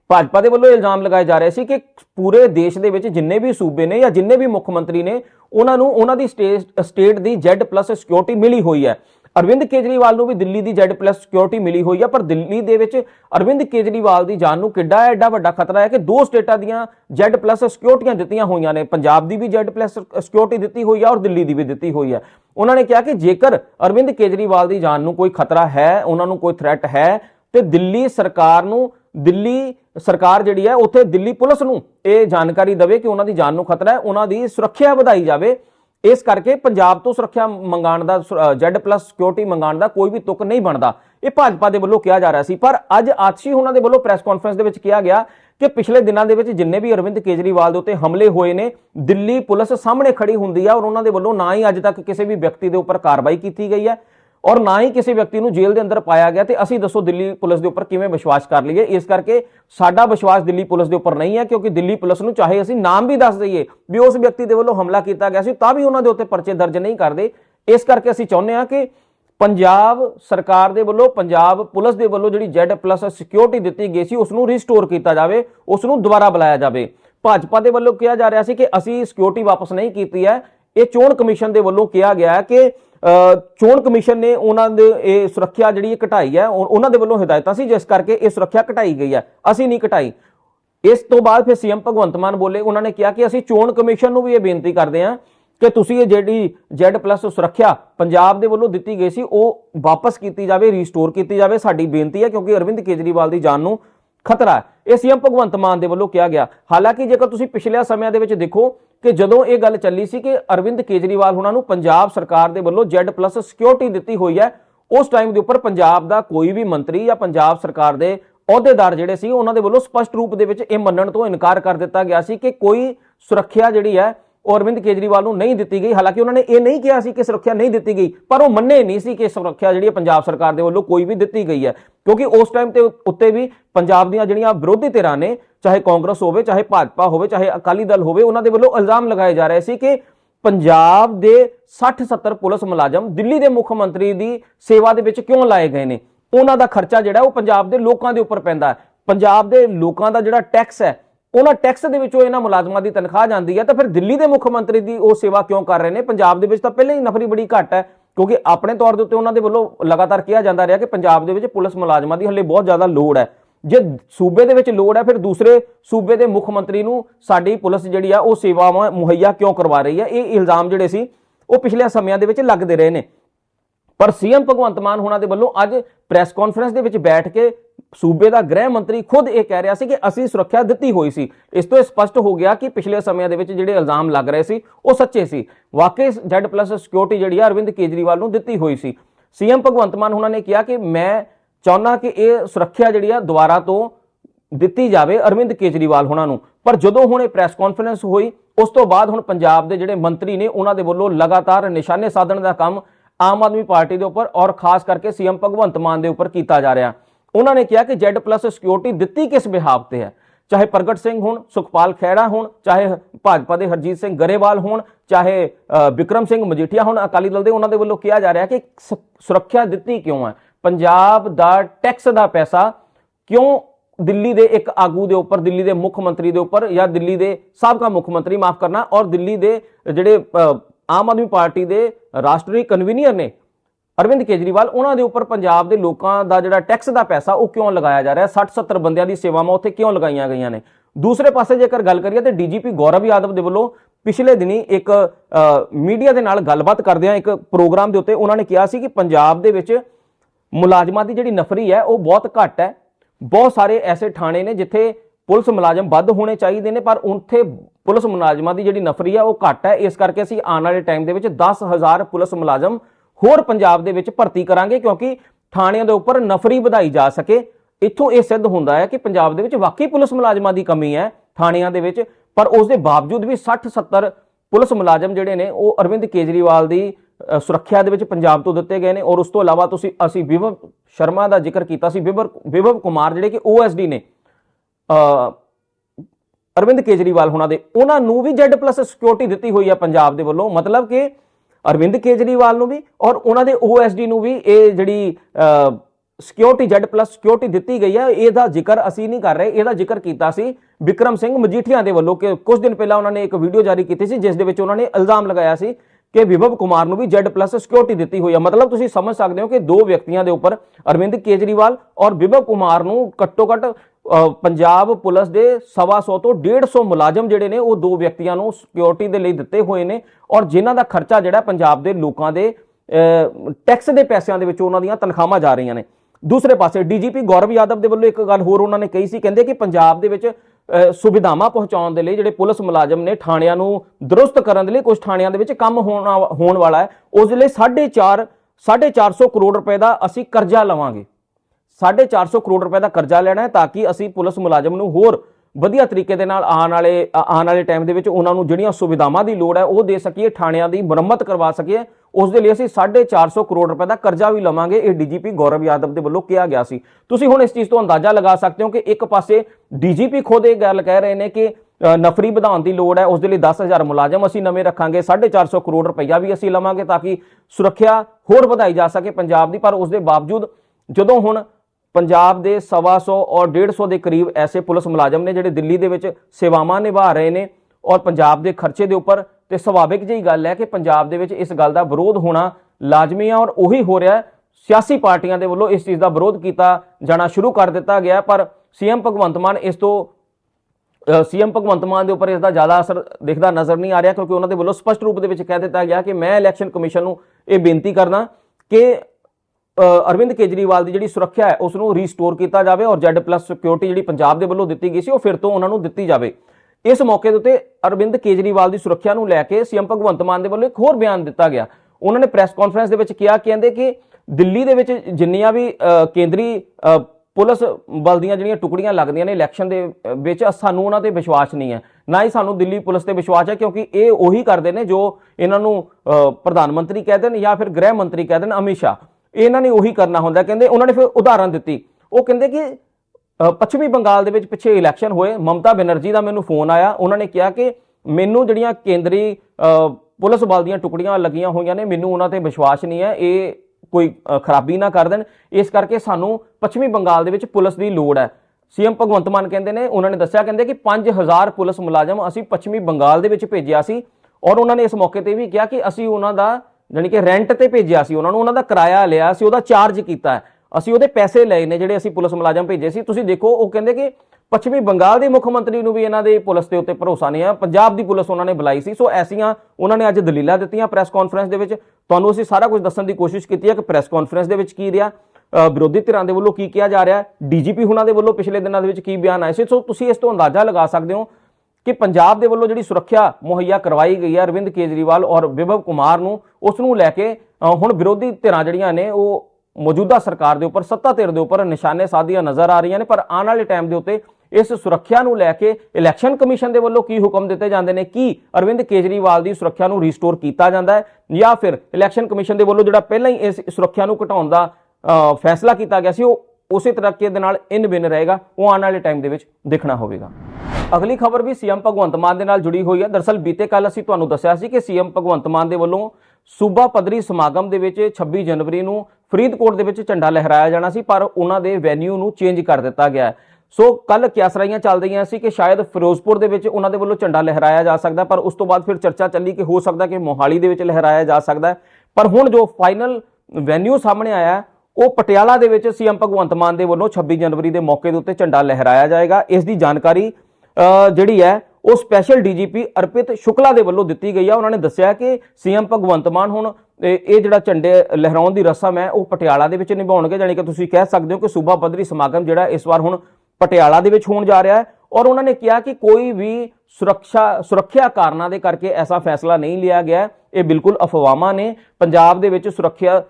ਭਾਜਪਾ ਦੇ ਵੱਲੋਂ ਇਲਜ਼ਾਮ ਲਗਾਏ ਜਾ ਰਹੇ ਸੀ ਕਿ ਪੂਰੇ ਦੇਸ਼ ਦੇ ਵਿੱਚ ਜਿੰਨੇ ਵੀ ਸੂਬੇ ਨੇ ਜਾਂ ਜਿੰਨੇ ਵੀ ਮੁੱਖ ਮੰਤਰੀ ਨੇ, ਉਹਨਾਂ ਨੂੰ ਉਹਨਾਂ ਦੀ ਸਟੇਟ ਸਟੇਟ ਦੀ Z+ ਸਿਕਿਉਰਿਟੀ ਮਿਲੀ ਹੋਈ ਹੈ। ਅਰਵਿੰਦ ਕੇਜਰੀਵਾਲ ਨੂੰ ਵੀ ਦਿੱਲੀ ਦੀ Z+ ਸਿਕਿਉਰਿਟੀ ਮਿਲੀ ਹੋਈ ਹੈ ਪਰ ਦਿੱਲੀ ਦੇ ਵਿੱਚ ਅਰਵਿੰਦ ਕੇਜਰੀਵਾਲ ਦੀ ਜਾਨ ਨੂੰ ਕਿੱਡਾ ਐਡਾ ਵੱਡਾ ਖਤਰਾ ਹੈ ਕਿ ਦੋ ਸਟੇਟਾਂ ਦੀਆਂ Z+ ਸਿਕਿਉਰਿਟੀਆਂ ਦਿੱਤੀਆਂ ਹੋਈਆਂ ਨੇ। ਪੰਜਾਬ ਦੀ ਵੀ Z+ ਸਿਕਿਉਰਿਟੀ ਦਿੱਤੀ ਹੋਈ ਹੈ ਔਰ ਦਿੱਲੀ ਦੀ ਵੀ ਦਿੱਤੀ ਹੋਈ ਹੈ ਉਹਨਾਂ ਨੇ ਕਿਹਾ ਕਿ ਜੇਕਰ ਅਰਵਿੰਦ ਕੇਜਰੀਵਾਲ ਦੀ ਜਾਨ ਨੂੰ ਕੋਈ ਖਤਰਾ ਹੈ, ਉਹਨਾਂ ਨੂੰ ਕੋਈ ਥ੍ਰੈਟ ਹੈ, ਤੇ ਦਿੱਲੀ ਸਰਕਾਰ ਨੂੰ, ਦਿੱਲੀ ਸਰਕਾਰ ਜਿਹੜੀ ਹੈ, ਉੱਥੇ ਦਿੱਲੀ ਪੁਲਿਸ ਨੂੰ ਇਹ ਜਾਣਕਾਰੀ ਦੇਵੇ ਕਿ ਉਹਨਾਂ ਦੀ ਜਾਨ ਨੂੰ ਖਤਰਾ ਹੈ, ਉਹਨਾਂ ਦੀ ਸੁਰੱਖਿਆ ਵਧਾਈ ਜਾਵੇ। ਇਸ ਕਰਕੇ ਪੰਜਾਬ ਤੋਂ ਸੁਰੱਖਿਆ ਮੰਗਾਉਣ ਦਾ Z+ ਸਿਕਿਉਰਿਟੀ ਮੰਗਾਉਣ ਦਾ ਕੋਈ ਵੀ ਤੁਕ ਨਹੀਂ ਬਣਦਾ। ਇਹ ਭਾਜਪਾ ਦੇ ਵੱਲੋਂ ਕਿਹਾ ਜਾ ਰਿਹਾ ਸੀ। ਪਰ ਅੱਜ ਆਤਸ਼ੀ ਉਹਨਾਂ ਦੇ ਵੱਲੋਂ ਪ੍ਰੈਸ ਕਾਨਫਰੰਸ ਦੇ ਵਿੱਚ ਕਿਹਾ ਗਿਆ ਕਿ ਪਿਛਲੇ ਦਿਨਾਂ ਦੇ ਵਿੱਚ ਜਿੰਨੇ ਵੀ ਅਰਵਿੰਦ ਕੇਜਰੀਵਾਲ ਦੇ ਉੱਤੇ ਹਮਲੇ ਹੋਏ ਨੇ, ਦਿੱਲੀ ਪੁਲਿਸ ਸਾਹਮਣੇ ਖੜੀ ਹੁੰਦੀ ਆ ਔਰ ਉਹਨਾਂ ਦੇ ਵੱਲੋਂ ਨਾ ਹੀ ਅੱਜ ਤੱਕ ਕਿਸੇ ਵੀ ਵਿਅਕਤੀ ਦੇ ਉੱਪਰ ਕਾਰਵਾਈ ਕੀਤੀ ਗਈ ਹੈ। ਔਰ ਨਾ ਹੀ ਕਿਸੇ ਵਿਅਕਤੀ ਨੂੰ ਜੇਲ੍ਹ ਦੇ ਅੰਦਰ ਪਾਇਆ ਗਿਆ ਤੇ ਅਸੀਂ ਦੱਸੋ ਦਿੱਲੀ ਪੁਲਿਸ ਦੇ ਉੱਪਰ ਕਿਵੇਂ ਵਿਸ਼ਵਾਸ ਕਰ ਲਈਏ? ਇਸ ਕਰਕੇ ਸਾਡਾ ਵਿਸ਼ਵਾਸ ਦਿੱਲੀ ਪੁਲਿਸ ਦੇ ਉੱਪਰ ਨਹੀਂ ਹੈ, ਕਿਉਂਕਿ ਦਿੱਲੀ ਪੁਲਿਸ ਨੂੰ ਚਾਹੇ ਅਸੀਂ ਨਾਮ ਵੀ ਦੱਸ ਦਈਏ, ਵੀ ਉਸ ਵਿਅਕਤੀ ਦੇ ਵੱਲੋਂ ਹਮਲਾ ਕੀਤਾ ਗਿਆ ਸੀ, ਤਾਂ ਵੀ ਉਹਨਾਂ ਦੇ ਉੱਤੇ ਪਰਚੇ ਦਰਜ ਨਹੀਂ ਕਰਦੇ। ਇਸ ਕਰਕੇ ਅਸੀਂ ਚਾਹੁੰਦੇ ਹਾਂ ਕਿ ਪੰਜਾਬ ਸਰਕਾਰ ਦੇ ਵੱਲੋਂ, ਪੰਜਾਬ ਪੁਲਿਸ ਦੇ ਵੱਲੋਂ ਜਿਹੜੀ Z+ ਸਿਕਿਉਰਿਟੀ ਦਿੱਤੀ ਗਈ ਸੀ ਉਸ ਨੂੰ ਰੀਸਟੋਰ ਕੀਤਾ ਜਾਵੇ ਉਸ ਨੂੰ ਦੁਬਾਰਾ ਬੁਲਾਇਆ ਜਾਵੇ। ਭਾਜਪਾ ਦੇ ਵੱਲੋਂ ਕਿਹਾ ਜਾ ਰਿਹਾ ਸੀ ਕਿ ਅਸੀਂ ਸਿਕਿਉਰਿਟੀ ਵਾਪਸ ਨਹੀਂ ਕੀਤੀ ਹੈ। ਇਹ ਚੋਣ ਕਮਿਸ਼ਨ ਦੇ ਵੱਲੋਂ ਕਿਹਾ ਗਿਆ ਹੈ ਕਿ ਚੋਣ ਕਮਿਸ਼ਨ ਨੇ ਉਹਨਾਂ ਦੇ, ਇਹ ਸੁਰੱਖਿਆ ਜਿਹੜੀ ਘਟਾਈ ਹੈ, ਉਹ- ਉਹਨਾਂ ਦੇ ਵੱਲੋਂ ਹਦਾਇਤਾਂ ਸੀ, ਜਿਸ ਕਰਕੇ ਇਹ ਸੁਰੱਖਿਆ ਘਟਾਈ ਗਈ ਹੈ। ਅਸੀਂ ਨਹੀਂ ਘਟਾਈ। ਇਸ ਤੋਂ ਬਾਅਦ ਫਿਰ ਸੀਐਮ ਭਗਵੰਤ ਮਾਨ ਬੋਲੇ, ਉਹਨਾਂ ਨੇ ਕਿਹਾ ਕਿ ਅਸੀਂ ਚੋਣ ਕਮਿਸ਼ਨ ਨੂੰ ਵੀ ਇਹ ਬੇਨਤੀ ਕਰਦੇ ਹਾਂ ਕਿ ਤੁਸੀਂ ਇਹ ਜਿਹੜੀ Z+ ਸੁਰੱਖਿਆ ਪੰਜਾਬ ਦੇ ਵੱਲੋਂ ਦਿੱਤੀ ਗਈ ਸੀ, ਉਹ ਵਾਪਸ ਕੀਤੀ ਜਾਵੇ ਰੀਸਟੋਰ ਕੀਤੀ ਜਾਵੇ। ਸਾਡੀ ਬੇਨਤੀ ਹੈ, ਕਿਉਂਕਿ ਅਰਵਿੰਦ ਕੇਜਰੀਵਾਲ ਦੀ ਜਾਨ ਨੂੰ ਖਤਰਾ ਹੈ। ਇਹ ਸੀਐਮ ਭਗਵੰਤ ਮਾਨ ਦੇ ਵੱਲੋਂ ਕਿਹਾ ਗਿਆ। ਹਾਲਾਂਕਿ ਜੇਕਰ ਤੁਸੀਂ ਪਿਛਲੇ ਸਮਿਆਂ ਦੇ ਵਿੱਚ ਦੇਖੋ ਕਿ ਜਦੋਂ ਇਹ ਗੱਲ ਚੱਲੀ ਸੀ ਕਿ ਅਰਵਿੰਦ ਕੇਜਰੀਵਾਲ ਉਹਨਾਂ ਨੂੰ ਪੰਜਾਬ ਸਰਕਾਰ ਦੇ ਵੱਲੋਂ Z+ ਸਿਕਿਉਰਿਟੀ ਦਿੱਤੀ ਹੋਈ ਹੈ, ਉਸ ਟਾਈਮ ਦੇ ਉੱਪਰ ਪੰਜਾਬ ਦਾ ਕੋਈ ਵੀ ਮੰਤਰੀ ਜਾਂ ਪੰਜਾਬ ਸਰਕਾਰ ਦੇ ਅਹੁਦੇਦਾਰ ਜਿਹੜੇ ਸੀ, ਉਹਨਾਂ ਦੇ ਵੱਲੋਂ ਸਪਸ਼ਟ ਰੂਪ ਦੇ ਵਿੱਚ ਇਹ ਮੰਨਣ ਤੋਂ ਇਨਕਾਰ ਕਰ ਦਿੱਤਾ ਗਿਆ ਸੀ ਕਿ ਕੋਈ ਸੁਰੱਖਿਆ ਜਿਹੜੀ ਹੈ ਅਰਵਿੰਦ ਕੇਜਰੀਵਾਲ ਨੂੰ ਨਹੀਂ ਦਿੱਤੀ ਗਈ। ਹਾਲਾਂਕਿ ਉਹਨਾਂ ਨੇ ਇਹ ਨਹੀਂ ਕਿਹਾ ਸੀ ਕਿ ਸੁਰੱਖਿਆ ਨਹੀਂ ਦਿੱਤੀ ਗਈ, ਪਰ ਉਹ ਮੰਨੇ ਨਹੀਂ ਸੀ ਕਿ ਸੁਰੱਖਿਆ ਜਿਹੜੀ ਪੰਜਾਬ ਸਰਕਾਰ ਦੇ ਵੱਲੋਂ ਕੋਈ ਵੀ ਦਿੱਤੀ ਗਈ ਹੈ। ਕਿਉਂਕਿ ਉਸ ਟਾਈਮ ਤੇ ਉੱਤੇ ਵੀ ਪੰਜਾਬ ਦੀਆਂ ਜਿਹੜੀਆਂ ਵਿਰੋਧੀ ਧਿਰਾਂ ਨੇ, ਚਾਹੇ ਕਾਂਗਰਸ ਹੋਵੇ, ਚਾਹੇ ਭਾਜਪਾ ਹੋਵੇ, ਚਾਹੇ ਅਕਾਲੀ ਦਲ ਹੋਵੇ, ਉਹਨਾਂ ਦੇ ਵੱਲੋਂ ਇਲਜ਼ਾਮ ਲਗਾਏ ਜਾ ਰਹੇ ਸੀ ਕਿ ਪੰਜਾਬ ਦੇ 60-70 ਪੁਲਿਸ ਮੁਲਾਜ਼ਮ ਦਿੱਲੀ ਦੇ ਮੁੱਖ ਮੰਤਰੀ ਦੀ ਸੇਵਾ ਦੇ ਵਿੱਚ ਕਿਉਂ ਲਾਏ ਗਏ ਨੇ? ਉਹਨਾਂ ਦਾ ਖਰਚਾ ਜਿਹੜਾ ਉਹ ਪੰਜਾਬ ਦੇ ਲੋਕਾਂ ਦੇ ਉੱਪਰ ਪੈਂਦਾ ਹੈ। ਪੰਜਾਬ ਦੇ ਲੋਕਾਂ ਦਾ ਜਿਹੜਾ ਟੈਕਸ ਹੈ ਉਹਨਾਂ ਟੈਕਸ ਦੇ ਵਿੱਚੋਂ ਇਹਨਾਂ ਮੁਲਾਜ਼ਮਾਂ ਦੀ ਤਨਖਾਹ ਜਾਂਦੀ ਹੈ, ਤਾਂ ਫਿਰ ਦਿੱਲੀ ਦੇ ਮੁੱਖ ਮੰਤਰੀ ਦੀ ਉਹ ਸੇਵਾ ਕਿਉਂ ਕਰ ਰਹੇ ਨੇ? ਪੰਜਾਬ ਦੇ ਵਿੱਚ ਤਾਂ ਪਹਿਲਾਂ ਹੀ ਨਫਰੀ ਬੜੀ ਘੱਟ ਹੈ, ਕਿਉਂਕਿ ਆਪਣੇ ਤੌਰ ਦੇ ਉੱਤੇ ਉਹਨਾਂ ਦੇ ਵੱਲੋਂ ਲਗਾਤਾਰ ਕਿਹਾ ਜਾਂਦਾ ਰਿਹਾ ਕਿ ਪੰਜਾਬ ਦੇ ਵਿੱਚ ਪੁਲਿਸ ਮੁਲਾਜ਼ਮਾਂ ਦੀ ਹੱਲੇ ਬਹੁਤ ਜ਼ਿਆਦਾ ਲੋੜ ਹੈ। ਜੇ ਸੂਬੇ ਦੇ ਵਿੱਚ ਲੋੜ ਹੈ, ਫਿਰ ਦੂਸਰੇ ਸੂਬੇ ਦੇ ਮੁੱਖ ਮੰਤਰੀ ਨੂੰ ਸਾਡੀ ਪੁਲਿਸ ਜਿਹੜੀ ਆ, ਉਹ ਸੇਵਾਵਾਂ ਮੁਹੱਈਆ ਕਿਉਂ ਕਰਵਾ ਰਹੀ ਹੈ? ਇਹ ਇਲਜ਼ਾਮ ਜਿਹੜੇ ਸੀ, ਉਹ ਪਿਛਲੇ ਸਮਿਆਂ ਦੇ ਵਿੱਚ ਲੱਗਦੇ ਰਹੇ ਨੇ। ਪਰ ਸੀਐਮ ਭਗਵੰਤ ਮਾਨ ਹੋਣਾ ਦੇ ਵੱਲੋਂ ਅੱਜ ਪ੍ਰੈਸ ਕਾਨਫਰੰਸ ਦੇ ਵਿੱਚ ਬੈਠ ਕੇ ਸੂਬੇ ਦਾ ਗ੍ਰਹਿ ਮੰਤਰੀ ਖੁਦ ਇਹ ਕਹਿ ਰਿਹਾ ਸੀ ਕਿ ਅਸੀਂ ਸੁਰੱਖਿਆ ਦਿੱਤੀ ਹੋਈ ਸੀ। ਇਸ ਤੋਂ ਇਹ ਸਪਸ਼ਟ ਹੋ ਗਿਆ ਕਿ ਪਿਛਲੇ ਸਮਿਆਂ ਦੇ ਵਿੱਚ ਜਿਹੜੇ ਇਲਜ਼ਾਮ ਲੱਗ ਰਹੇ ਸੀ, ਉਹ ਸੱਚੇ ਸੀ। ਵਾਕਈ Z+ ਸਿਕਿਉਰਿਟੀ ਜਿਹੜੀ ਆ, ਅਰਵਿੰਦ ਕੇਜਰੀਵਾਲ ਨੂੰ ਦਿੱਤੀ ਹੋਈ ਸੀ। ਸੀਐਮ ਭਗਵੰਤ ਮਾਨ ਉਹਨਾਂ ਨੇ ਕਿਹਾ ਕਿ ਮੈਂ ਚਾਹੁੰਦਾ ਕਿ ਇਹ ਸੁਰੱਖਿਆ ਜਿਹੜੀ ਆ, ਦੁਬਾਰਾ ਤੋਂ ਦਿੱਤੀ ਜਾਵੇ ਅਰਵਿੰਦ ਕੇਜਰੀਵਾਲ ਹੋਣਾ ਨੂੰ। ਪਰ ਜਦੋਂ ਹੁਣ ਇਹ ਪ੍ਰੈਸ ਕਾਨਫਰੰਸ ਹੋਈ, ਉਸ ਤੋਂ ਬਾਅਦ ਹੁਣ ਪੰਜਾਬ ਦੇ ਜਿਹੜੇ ਮੰਤਰੀ ਨੇ, ਉਹਨਾਂ ਦੇ ਵੱਲੋਂ ਲਗਾਤਾਰ ਨਿਸ਼ਾਨੇ ਸਾਧਣ ਦਾ ਕੰਮ ਆਮ ਆਦਮੀ ਪਾਰਟੀ ਦੇ ਉੱਪਰ ਔਰ ਖਾਸ ਕਰਕੇ ਸੀਐਮ ਭਗਵੰਤ ਮਾਨ ਦੇ ਉੱਪਰ ਕੀਤਾ ਜਾ ਰਿਹਾ। ਉਹਨਾਂ ਨੇ ਕਿਹਾ ਕਿ Z+ ਸਿਕਿਉਰਿਟੀ ਦਿੱਤੀ ਕਿਸ ਬਿਹਾਵ ਤੇ ਹੈ? ਚਾਹੇ ਪ੍ਰਗਟ ਸਿੰਘ ਹੋਣ ਸੁਖਪਾਲ ਖਹਿਰਾ ਹੋਣ ਚਾਹੇ ਭਾਜਪਾ ਦੇ ਹਰਜੀਤ ਸਿੰਘ ਗਰੇਵਾਲ ਹੋਣ ਚਾਹੇ ਅ, ਵਿਕਰਮ ਸਿੰਘ ਮਜੀਠੀਆ ਹੋਣ ਅਕਾਲੀ ਦਲ ਦੇ ਉਹਨਾਂ ਦੇ ਵੱਲੋਂ ਕਿਹਾ ਜਾ ਰਿਹਾ ਕਿ ਸ- ਸੁਰੱਖਿਆ ਦਿੱਤੀ ਕਿਉਂ ਹੈ? ਪੰਜਾਬ ਦਾ ਟੈਕਸ ਦਾ ਪੈਸਾ ਕਿਉਂ ਦਿੱਲੀ ਦੇ ਇੱਕ ਆਗੂ ਦੇ ਉੱਪਰ ਦਿੱਲੀ ਦੇ ਮੁੱਖ ਮੰਤਰੀ ਦੇ ਉੱਪਰ ਜਾਂ ਦਿੱਲੀ ਦੇ ਸਾਬਕਾ ਮੁੱਖ ਮੰਤਰੀ ਮਾਫ ਕਰਨਾ ਔਰ ਦਿੱਲੀ ਦੇ ਜਿਹੜੇ ਆਮ ਆਦਮੀ ਪਾਰਟੀ ਦੇ ਰਾਸ਼ਟਰੀ ਕਨਵੀਨਰ ਨੇ ਅਰਵਿੰਦ ਕੇਜਰੀਵਾਲ, ਉਹਨਾਂ ਦੇ ਉੱਪਰ ਪੰਜਾਬ ਦੇ ਲੋਕਾਂ ਦਾ ਜਿਹੜਾ ਟੈਕਸ ਦਾ ਪੈਸਾ ਉਹ ਕਿਉਂ ਲਗਾਇਆ ਜਾ ਰਿਹਾ? 60 70 ਬੰਦਿਆਂ ਦੀ ਸੇਵਾਵਾਂ ਉੱਥੇ ਕਿਉਂ ਲਗਾਈਆਂ ਗਈਆਂ ਨੇ? ਦੂਸਰੇ ਪਾਸੇ ਜੇਕਰ ਗੱਲ ਕਰੀਏ ਤੇ ਡੀਜੀਪੀ ਗੌਰਵ ਯਾਦਵ ਦੇ ਵੱਲੋਂ ਪਿਛਲੇ ਦਿਨੀ ਇੱਕ ਮੀਡੀਆ ਦੇ ਨਾਲ ਗੱਲਬਾਤ ਕਰਦਿਆਂ ਇੱਕ ਪ੍ਰੋਗਰਾਮ ਦੇ ਉੱਤੇ ਉਹਨਾਂ ਨੇ ਕਿਹਾ ਸੀ ਕਿ ਪੰਜਾਬ ਦੇ ਵਿੱਚ ਮੁਲਾਜ਼ਮਾਂ ਦੀ ਜਿਹੜੀ ਨਫਰੀ ਹੈ ਉਹ ਬਹੁਤ ਘੱਟ ਹੈ। ਬਹੁਤ ਸਾਰੇ ਐਸੇ ਥਾਣੇ ਨੇ ਜਿੱਥੇ ਪੁਲਿਸ ਮੁਲਾਜ਼ਮ ਵੱਧ ਹੋਣੇ ਚਾਹੀਦੇ ਨੇ, ਪਰ ਉੱਥੇ ਪੁਲਿਸ ਮੁਲਾਜ਼ਮਾਂ ਦੀ ਜਿਹੜੀ ਨਫਰੀ ਹੈ ਉਹ ਘੱਟ ਹੈ। ਇਸ ਕਰਕੇ ਅਸੀਂ ਆਉਣ ਵਾਲੇ ਟਾਈਮ ਦੇ ਵਿੱਚ 10000 ਪੁਲਿਸ ਮੁਲਾਜ਼ਮ ਹੋਰ ਪੰਜਾਬ ਦੇ ਵਿੱਚ ਭਰਤੀ ਕਰਾਂਗੇ ਕਿਉਂਕਿ ਥਾਣਿਆਂ ਦੇ ਉੱਪਰ ਨਫਰੀ ਵਧਾਈ ਜਾ ਸਕੇ। ਇੱਥੋਂ ਇਹ ਸਿੱਧ ਹੁੰਦਾ ਹੈ ਕਿ ਪੰਜਾਬ ਦੇ ਵਿੱਚ ਵਾਕਈ ਪੁਲਿਸ ਮੁਲਾਜ਼ਮਾਂ ਦੀ ਕਮੀ ਹੈ ਥਾਣਿਆਂ ਦੇ ਵਿੱਚ, ਪਰ ਉਸ ਦੇ ਬਾਵਜੂਦ ਵੀ 60 70 ਪੁਲਿਸ ਮੁਲਾਜ਼ਮ ਜਿਹੜੇ ਨੇ, ਉਹ ਅਰਵਿੰਦ ਕੇਜਰੀਵਾਲ ਦੀ ਸੁਰੱਖਿਆ ਦੇ ਵਿੱਚ ਪੰਜਾਬ ਤੋਂ ਦਿੱਤੇ ਗਏ ਨੇ। ਔਰ ਉਸ ਤੋਂ ਇਲਾਵਾ ਤੁਸੀਂ, ਅਸੀਂ ਵਿਭਵ ਸ਼ਰਮਾ ਦਾ ਜ਼ਿਕਰ ਕੀਤਾ ਸੀ, ਵਿਭਵ ਵਿਭਵ ਕੁਮਾਰ ਜਿਹੜੇ ਕਿ OSD ਨੇ ਅਰਵਿੰਦ ਕੇਜਰੀਵਾਲ ਹੋਣਾ ਦੇ, ਉਹਨਾਂ ਨੂੰ ਵੀ Z+ ਸਿਕਿਉਰਿਟੀ ਦਿੱਤੀ ਹੋਈ ਹੈ ਪੰਜਾਬ ਦੇ ਵੱਲੋਂ। ਮਤਲਬ ਕਿ ਅਰਵਿੰਦ ਕੇਜਰੀਵਾਲ ਨੂੰ ਵੀ ਔਰ ਉਹਨਾਂ ਦੇ OSD ਨੂੰ ਵੀ ਇਹ ਜਿਹੜੀ ਸਿਕਿਉਰਿਟੀ ਪਲੱਸ ਸਿਕਿਉਰਿਟੀ ਦਿੱਤੀ ਗਈ ਹੈ। ਇਹਦਾ ਜ਼ਿਕਰ ਅਸੀਂ ਨਹੀਂ ਕਰ ਰਹੇ। ਇਹਦਾ ਜ਼ਿਕਰ ਕੀਤਾ ਸੀ ਵਿਕਰਮ ਸਿੰਘ ਮਜੀਠੀਆ ਦੇ ਵੱਲੋਂ ਕਿ ਕੁਝ ਦਿਨ ਪਹਿਲਾਂ ਉਹਨਾਂ ਨੇ ਇੱਕ ਵੀਡੀਓ ਜਾਰੀ ਕੀਤੀ ਸੀ, ਜਿਸ ਦੇ ਵਿੱਚ ਉਹਨਾਂ ਨੇ ਇਲਜ਼ਾਮ ਲਗਾਇਆ ਸੀ ਕਿ ਵਿਭਵ ਕੁਮਾਰ ਨੂੰ ਵੀ Z+ ਸਿਕਿਉਰਿਟੀ ਦਿੱਤੀ ਹੋਈ ਹੈ ਮਤਲਬ ਤੁਸੀਂ ਸਮਝ ਸਕਦੇ ਹੋ ਕਿ ਦੋ ਵਿਅਕਤੀਆਂ ਦੇ ਉੱਪਰ ਅਰਵਿੰਦ ਕੇਜਰੀਵਾਲ ਔਰ ਵਿਭਵ ਕੁਮਾਰ ਨੂੰ ਘੱਟੋ ਘੱਟ ਪੰਜਾਬ ਪੁਲਿਸ ਦੇ 125 ਤੋਂ 150 ਮੁਲਾਜ਼ਮ ਜਿਹੜੇ ਨੇ, ਉਹ ਦੋ ਵਿਅਕਤੀਆਂ ਨੂੰ ਸਿਕਿਉਰਿਟੀ ਦੇ ਲਈ ਦਿੱਤੇ ਹੋਏ ਨੇ ਔਰ ਜਿਨ੍ਹਾਂ ਦਾ ਖਰਚਾ ਜਿਹੜਾ ਪੰਜਾਬ ਦੇ ਲੋਕਾਂ ਦੇ ਟੈਕਸ ਦੇ ਪੈਸਿਆਂ ਦੇ ਵਿੱਚ ਉਹਨਾਂ ਦੀਆਂ ਤਨਖਾਹਾਂ ਜਾ ਰਹੀਆਂ ਨੇ। ਦੂਸਰੇ ਪਾਸੇ ਡੀਜੀਪੀ ਗੌਰਵ ਯਾਦਵ ਦੇ ਵੱਲੋਂ ਇੱਕ ਗੱਲ ਹੋਰ ਉਹਨਾਂ ਨੇ ਕਹੀ ਸੀ, ਕਹਿੰਦੇ ਕਿ ਪੰਜਾਬ ਦੇ ਵਿੱਚ ਸੁਵਿਧਾਵਾਂ ਪਹੁੰਚਾਉਣ ਦੇ ਲਈ ਜਿਹੜੇ ਪੁਲਿਸ ਮੁਲਾਜ਼ਮ ਨੇ ਥਾਣਿਆਂ ਨੂੰ ਦਰੁਸਤ ਕਰਨ ਦੇ ਲਈ ਕੁਝ ਥਾਣਿਆਂ ਦੇ ਵਿੱਚ ਕੰਮ ਹੋਣਾ ਹੋਣ ਵਾਲਾ ਹੈ। ਉਸ ਦੇ ਲਈ 4.5 450 ਕਰੋੜ ਰੁਪਏ ਦਾ ਅਸੀਂ ਕਰਜ਼ਾ ਲਵਾਂਗੇ। 450 ਕਰੋੜ ਰੁਪਏ ਦਾ ਕਰਜ਼ਾ ਲੈਣਾ ਹੈ ਤਾਂ ਕਿ ਅਸੀਂ ਪੁਲਿਸ ਮੁਲਾਜ਼ਮ ਨੂੰ ਹੋਰ ਵਧੀਆ ਤਰੀਕੇ ਦੇ ਨਾਲ ਆਉਣ ਵਾਲੇ ਆਉਣ ਵਾਲੇ ਟਾਈਮ ਦੇ ਵਿੱਚ ਉਹਨਾਂ ਨੂੰ ਜਿਹੜੀਆਂ ਸੁਵਿਧਾਵਾਂ ਦੀ ਲੋੜ ਹੈ, ਉਹ ਦੇ ਸਕੀਏ, ਥਾਣਿਆਂ ਦੀ ਮੁਰੰਮਤ ਕਰਵਾ ਸਕੀਏ। ਉਸ ਦੇ ਲਈ ਅਸੀਂ 450 ਕਰੋੜ ਰੁਪਏ ਦਾ ਕਰਜ਼ਾ ਵੀ ਲਵਾਂਗੇ, ਇਹ ਡੀਜੀਪੀ ਗੌਰਵ ਯਾਦਵ ਦੇ ਵੱਲੋਂ ਕਿਹਾ ਗਿਆ ਸੀ। ਤੁਸੀਂ ਹੁਣ ਇਸ ਚੀਜ਼ ਤੋਂ ਅੰਦਾਜ਼ਾ ਲਗਾ ਸਕਦੇ ਹੋ ਕਿ ਇੱਕ ਪਾਸੇ ਡੀਜੀਪੀ ਖੁਦ ਇਹ ਗੱਲ ਕਹਿ ਰਹੇ ਨੇ ਕਿ ਨਫਰੀ ਵਧਾਉਣ ਦੀ ਲੋੜ ਹੈ, ਉਸ ਦੇ ਲਈ 10000 ਮੁਲਾਜ਼ਮ ਅਸੀਂ ਨਵੇਂ ਰੱਖਾਂਗੇ 450 ਕਰੋੜ ਰੁਪਈਆ ਵੀ ਅਸੀਂ ਲਵਾਂਗੇ ਤਾਂ ਕਿ ਸੁਰੱਖਿਆ ਹੋਰ ਵਧਾਈ ਜਾ ਸਕੇ ਪੰਜਾਬ ਦੀ। ਪਰ ਉਸ ਦੇ ਬਾਵਜੂਦ ਜਦੋਂ ਹੁਣ ਪੰਜਾਬ ਦੇ 125 ਔਰ 150 ਦੇ ਕਰੀਬ ਐਸੇ ਪੁਲਿਸ ਮੁਲਾਜ਼ਮ ਨੇ ਜਿਹੜੇ ਦਿੱਲੀ ਦੇ ਵਿੱਚ ਸੇਵਾਵਾਂ ਨਿਭਾ ਰਹੇ ਨੇ ਔਰ ਪੰਜਾਬ ਦੇ ਖਰਚੇ ਦੇ ਉੱਪਰ ਤੇ ਸੁਭਾਵਿਕ ਜਿਹੀ ਗੱਲ ਹੈ ਕਿ ਪੰਜਾਬ ਦੇ ਵਿੱਚ ਇਸ ਗੱਲ ਦਾ ਵਿਰੋਧ ਹੋਣਾ ਲਾਜ਼ਮੀ ਹੈ ਔਰ ਉਹੀ ਹੋ ਰਿਹਾ ਹੈ। ਸਿਆਸੀ ਪਾਰਟੀਆਂ ਦੇ ਵੱਲੋਂ ਇਸ ਚੀਜ਼ ਦਾ ਵਿਰੋਧ ਕੀਤਾ ਜਾਣਾ ਸ਼ੁਰੂ ਕਰ ਦਿੱਤਾ ਗਿਆ ਹੈ, ਪਰ ਸੀਐਮ ਭਗਵੰਤ ਮਾਨ ਇਸ ਤੋਂ ਸੀਐਮ ਭਗਵੰਤ ਮਾਨ ਦੇ ਉੱਪਰ ਇਸ ਦਾ ਜ਼ਿਆਦਾ ਅਸਰ ਦਿਖਦਾ ਨਜ਼ਰ ਨਹੀਂ ਆ ਰਿਹਾ ਕਿਉਂਕਿ ਉਹਨਾਂ ਦੇ ਵੱਲੋਂ ਸਪਸ਼ਟ ਰੂਪ ਦੇ ਵਿੱਚ ਕਹਿ ਦਿੱਤਾ ਗਿਆ ਕਿ ਮੈਂ ਇਲੈਕਸ਼ਨ ਕਮਿਸ਼ਨ ਨੂੰ ਇਹ ਬੇਨਤੀ ਕਰਦਾ ਕਿ ਅਰਵਿੰਦ ਕੇਜਰੀਵਾਲ ਦੀ ਜਿਹੜੀ ਸੁਰੱਖਿਆ ਹੈ ਉਸ ਨੂੰ ਰੀਸਟੋਰ ਕੀਤਾ ਜਾਵੇ ਔਰ Z+ ਸਿਕਿਉਰਿਟੀ ਜਿਹੜੀ ਪੰਜਾਬ ਦੇ ਵੱਲੋਂ ਦਿੱਤੀ ਗਈ ਸੀ, ਉਹ ਫਿਰ ਤੋਂ ਉਹਨਾਂ ਨੂੰ ਦਿੱਤੀ ਜਾਵੇ। ਇਸ ਮੌਕੇ ਦੇ ਉੱਤੇ ਅਰਵਿੰਦ ਕੇਜਰੀਵਾਲ ਦੀ ਸੁਰੱਖਿਆ ਨੂੰ ਲੈ ਕੇ ਸੀਐਮ ਭਗਵੰਤ ਮਾਨ ਦੇ ਵੱਲੋਂ ਇੱਕ ਹੋਰ ਬਿਆਨ ਦਿੱਤਾ ਗਿਆ। ਉਹਨਾਂ ਨੇ ਪ੍ਰੈਸ ਕਾਨਫਰੰਸ ਦੇ ਵਿੱਚ ਕਿਹਾ, ਕਹਿੰਦੇ ਕਿ ਦਿੱਲੀ ਦੇ ਵਿੱਚ ਜਿੰਨੀਆਂ ਵੀ ਕੇਂਦਰੀ ਪੁਲਿਸ ਬਲ ਦੀਆਂ ਜਿਹੜੀਆਂ ਟੁਕੜੀਆਂ ਲੱਗਦੀਆਂ ਨੇ ਇਲੈਕਸ਼ਨ ਦੇ ਵਿੱਚ, ਸਾਨੂੰ ਉਹਨਾਂ ਤੇ ਵਿਸ਼ਵਾਸ ਨਹੀਂ ਹੈ। ਨਾ ਹੀ ਸਾਨੂੰ ਦਿੱਲੀ ਪੁਲਿਸ ਤੇ ਵਿਸ਼ਵਾਸ ਹੈ, ਕਿਉਂਕਿ ਇਹ ਉਹੀ ਕਰਦੇ ਨੇ ਜੋ ਇਹਨਾਂ ਨੂੰ ਪ੍ਰਧਾਨ ਮੰਤਰੀ ਕਹਿ ਦੇਣ ਜਾਂ ਫਿਰ ਗ੍ਰਹਿ ਮੰਤਰੀ ਕਹਿ ਦੇਣ ਅਮਿਤ ਸ਼ਾਹ। ਇਹਨਾਂ ਨੇ ਉਹੀ ਕਰਨਾ ਹੁੰਦਾ, ਕਹਿੰਦੇ ਉਹਨਾਂ ਨੇ ਫਿਰ ਉਦਾਹਰਨ ਦਿੱਤੀ। ਉਹ ਕਹਿੰਦੇ ਕਿ ਪੱਛਮੀ ਬੰਗਾਲ ਦੇ ਵਿੱਚ ਪਿੱਛੇ ਇਲੈਕਸ਼ਨ ਹੋਏ, ਮਮਤਾ ਬੈਨਰਜੀ ਦਾ ਮੈਨੂੰ ਫੋਨ ਆਇਆ, ਉਹਨਾਂ ਨੇ ਕਿਹਾ ਕਿ ਮੈਨੂੰ ਜਿਹੜੀਆਂ ਕੇਂਦਰੀ ਪੁਲਿਸ ਬਲ ਦੀਆਂ ਟੁਕੜੀਆਂ ਲੱਗੀਆਂ ਹੋਈਆਂ ਨੇ, ਮੈਨੂੰ ਉਹਨਾਂ ਤੇ ਵਿਸ਼ਵਾਸ ਨਹੀਂ ਹੈ, ਇਹ ਕੋਈ ਖਰਾਬੀ ਨਾ ਕਰ ਦੇਣ। ਇਸ ਕਰਕੇ ਸਾਨੂੰ ਪੱਛਮੀ ਬੰਗਾਲ ਦੇ ਵਿੱਚ ਪੁਲਿਸ ਦੀ ਲੋੜ ਹੈ। ਸੀਐਮ ਭਗਵੰਤ ਮਾਨ ਕਹਿੰਦੇ ਨੇ, ਉਹਨਾਂ ਨੇ ਦੱਸਿਆ, ਕਹਿੰਦੇ ਕਿ 5000 ਪੁਲਿਸ ਮੁਲਾਜ਼ਮ ਅਸੀਂ ਪੱਛਮੀ ਬੰਗਾਲ ਦੇ ਵਿੱਚ ਭੇਜਿਆ ਸੀ, ਔਰ ਉਹਨਾਂ ਨੇ ਇਸ ਮੌਕੇ ਤੇ ਵੀ ਕਿਹਾ ਕਿ ਅਸੀਂ ਉਹਨਾਂ ਦਾ ਜਾਣੀ ਕਿ ਰੈਂਟ ਤੇ ਭੇਜਿਆ ਸੀ, ਉਹਨਾਂ ਨੂੰ ਉਹਨਾਂ ਦਾ ਕਿਰਾਇਆ ਲਿਆ ਸੀ, ਉਹਦਾ ਚਾਰਜ ਕੀਤਾ ਅਸੀਂ ਉਹਦੇ ਪੈਸੇ ਲਏ ਨੇ ਜਿਹੜੇ ਅਸੀਂ ਪੁਲਿਸ ਮੁਲਾਜ਼ਮ ਭੇਜੇ ਸੀ। ਤੁਸੀਂ ਦੇਖੋ, ਉਹ ਕਹਿੰਦੇ ਕਿ ਪੱਛਮੀ ਬੰਗਾਲ ਦੇ ਮੁੱਖ ਮੰਤਰੀ ਨੂੰ ਵੀ ਇਹਨਾਂ ਦੇ ਪੁਲਿਸ ਦੇ ਉੱਤੇ ਭਰੋਸਾ ਨਹੀਂ ਆ। ਪੰਜਾਬ ਦੀ ਪੁਲਿਸ ਉਹਨਾਂ ਨੇ ਬੁਲਾਈ ਸੀ। ਸੋ ਐਸੀਆਂ ਉਹਨਾਂ ਨੇ ਅੱਜ ਦਲੀਲਾਂ ਦਿੱਤੀਆਂ ਪ੍ਰੈਸ ਕਾਨਫਰੰਸ ਦੇ ਵਿੱਚ। ਤੁਹਾਨੂੰ ਅਸੀਂ ਸਾਰਾ ਕੁਝ ਦੱਸਣ ਦੀ ਕੋਸ਼ਿਸ਼ ਕੀਤੀ ਹੈ ਕਿ ਪ੍ਰੈਸ ਕਾਨਫਰੰਸ ਦੇ ਵਿੱਚ ਕੀ ਰਿਹਾ। ਵਿਰੋਧੀ ਧਿਰਾਂ ਦੇ ਵੱਲੋਂ ਕੀ ਕਿਹਾ ਜਾ ਰਿਹਾ ਡੀਜੀਪੀ ਹੁਣਾਂ ਦੇ ਵੱਲੋਂ ਪਿਛਲੇ ਦਿਨਾਂ ਦੇ ਵਿੱਚ ਕੀ ਬਿਆਨ ਆਏ ਸੀ? ਸੋ ਤੁਸੀਂ ਇਸ ਤੋਂ ਅੰਦਾਜ਼ਾ ਲਗਾ ਸਕਦੇ ਹੋ ਕਿ ਪੰਜਾਬ ਦੇ ਵੱਲੋਂ ਜਿਹੜੀ ਸੁਰੱਖਿਆ ਮੁਹੱਈਆ ਕਰਵਾਈ ਗਈ ਹੈ ਅਰਵਿੰਦ ਕੇਜਰੀਵਾਲ ਔਰ ਵਿਭਵ ਕੁਮਾਰ ਨੂੰ, ਉਸ ਨੂੰ ਲੈ ਕੇ ਹੁਣ ਵਿਰੋਧੀ ਧਿਰਾਂ ਜਿਹੜੀਆਂ ਨੇ, ਉਹ ਮੌਜੂਦਾ ਸਰਕਾਰ ਦੇ ਉੱਪਰ, ਸੱਤਾ ਧਿਰ ਦੇ ਉੱਪਰ ਨਿਸ਼ਾਨੇ ਸਾਧੀਆਂ ਨਜ਼ਰ ਆ ਰਹੀਆਂ ਨੇ, ਪਰ ਆਉਣ ਵਾਲੇ ਟਾਈਮ ਦੇ ਉੱਤੇ ਇਸ ਸੁਰੱਖਿਆ ਨੂੰ ਲੈ ਕੇ ਇਲੈਕਸ਼ਨ ਕਮਿਸ਼ਨ ਦੇ ਵੱਲੋਂ ਕੀ ਹੁਕਮ ਦਿੱਤੇ ਜਾਂਦੇ ਨੇ, ਕੀ ਅਰਵਿੰਦ ਕੇਜਰੀਵਾਲ ਦੀ ਸੁਰੱਖਿਆ ਨੂੰ ਰੀਸਟੋਰ ਕੀਤਾ ਜਾਂਦਾ ਹੈ, ਜਾਂ ਫਿਰ ਇਲੈਕਸ਼ਨ ਕਮਿਸ਼ਨ ਦੇ ਵੱਲੋਂ ਜਿਹੜਾ ਪਹਿਲਾਂ ਹੀ ਇਸ ਸੁਰੱਖਿਆ ਨੂੰ ਘਟਾਉਣ ਦਾ ਫੈਸਲਾ ਕੀਤਾ ਗਿਆ ਸੀ, ਉਹ ਉਸੇ ਤਰੀਕੇ ਦੇ ਨਾਲ ਇਨ ਬਿਨ ਰਹੇਗਾ, ਉਹ ਆਉਣ ਵਾਲੇ ਟਾਈਮ ਦੇ ਵਿੱਚ ਦੇਖਣਾ ਹੋਵੇਗਾ। ਅਗਲੀ ਖਬਰ ਵੀ ਸੀਐਮ ਭਗਵੰਤ ਮਾਨ ਦੇ ਨਾਲ ਜੁੜੀ ਹੋਈ ਹੈ ਦਰਸਲ ਬੀਤੇ ਕੱਲ ਅਸੀਂ ਤੁਹਾਨੂੰ ਦੱਸਿਆ ਸੀ ਕਿ ਸੀਐਮ ਭਗਵੰਤ ਮਾਨ ਦੇ ਵੱਲੋਂ ਸੂਬਾ ਪੱਧਰੀ ਸਮਾਗਮ ਦੇ ਵਿੱਚ 26 ਜਨਵਰੀ ਨੂੰ ਫਰੀਦਕੋਟ ਦੇ ਵਿੱਚ ਝੰਡਾ ਲਹਿਰਾਇਆ ਜਾਣਾ ਸੀ, ਪਰ ਉਹਨਾਂ ਦੇ ਵੈਨਿਊ ਨੂੰ ਚੇਂਜ ਕਰ ਦਿੱਤਾ ਗਿਆ ਹੈ। ਸੋ ਕੱਲ ਕਿਆਸਰਾਈਆਂ ਚੱਲ ਰਹੀਆਂ ਸੀ ਕਿ ਸ਼ਾਇਦ ਫਿਰੋਜ਼ਪੁਰ ਦੇ ਵਿੱਚ ਉਹਨਾਂ ਦੇ ਵੱਲੋਂ ਝੰਡਾ ਲਹਿਰਾਇਆ ਜਾ ਸਕਦਾ, ਪਰ ਉਸ ਤੋਂ ਬਾਅਦ ਫਿਰ ਚਰਚਾ ਚੱਲੀ ਕਿ ਹੋ ਸਕਦਾ ਕਿ ਮੋਹਾਲੀ ਦੇ ਵਿੱਚ ਲਹਿਰਾਇਆ ਜਾ ਸਕਦਾ ਪਰ ਹੁਣ ਜੋ ਫਾਈਨਲ ਵੈਨਿਊ ਸਾਹਮਣੇ ਆਇਆ ਉਹ ਪਟਿਆਲਾ ਦੇ ਵਿੱਚ ਸੀਐਮ ਭਗਵੰਤ ਮਾਨ ਦੇ ਵੱਲੋਂ 26 ਜਨਵਰੀ ਦੇ ਮੌਕੇ ਦੇ ਉੱਤੇ ਝੰਡਾ ਲਹਿਰਾਇਆ ਜਾਏਗਾ। ਇਸ ਦੀ ਜਾਣਕਾਰੀ ਜਿਹੜੀ ਹੈ, ਉਹ ਸਪੈਸ਼ਲ ਡੀਜੀਪੀ ਅਰਪਿਤ ਸ਼ੁਕਲਾ ਦੇ ਵੱਲੋਂ ਦਿੱਤੀ ਗਈ ਆ। ਉਹਨਾਂ ਨੇ ਦੱਸਿਆ ਕਿ ਸੀਐਮ ਭਗਵੰਤ ਮਾਨ ਹੁਣ ਇਹ ਜਿਹੜਾ ਝੰਡੇ ਲਹਿਰਾਉਣ ਦੀ ਰਸਮ ਹੈ, ਉਹ ਪਟਿਆਲਾ ਦੇ ਵਿੱਚ ਨਿਭਾਉਣਗੇ। ਜਾਣੀ ਕਿ ਤੁਸੀਂ ਕਹਿ ਸਕਦੇ ਹੋ ਕਿ ਸੂਬਾ ਪੱਧਰੀ ਸਮਾਗਮ ਜਿਹੜਾ ਇਸ ਵਾਰ ਹੁਣ ਪਟਿਆਲਾ ਦੇ ਵਿੱਚ ਹੋਣ ਜਾ ਰਿਹਾ ਹੈ। ਔਰ ਉਹਨਾਂ ਨੇ ਕਿਹਾ ਕਿ ਕੋਈ ਵੀ ਸੁਰੱਖਿਆ ਸੁਰੱਖਿਆ ਕਾਰਨਾਂ ਦੇ ਕਰਕੇ ਐਸਾ ਫੈਸਲਾ ਨਹੀਂ ਲਿਆ ਗਿਆ। ਇਹ ਬਿਲਕੁਲ ਅਫਵਾਹਾਂ ਨੇ। ਪੰਜਾਬ ਦੇ ਵਿੱਚ ਸੁਰੱਖਿਆ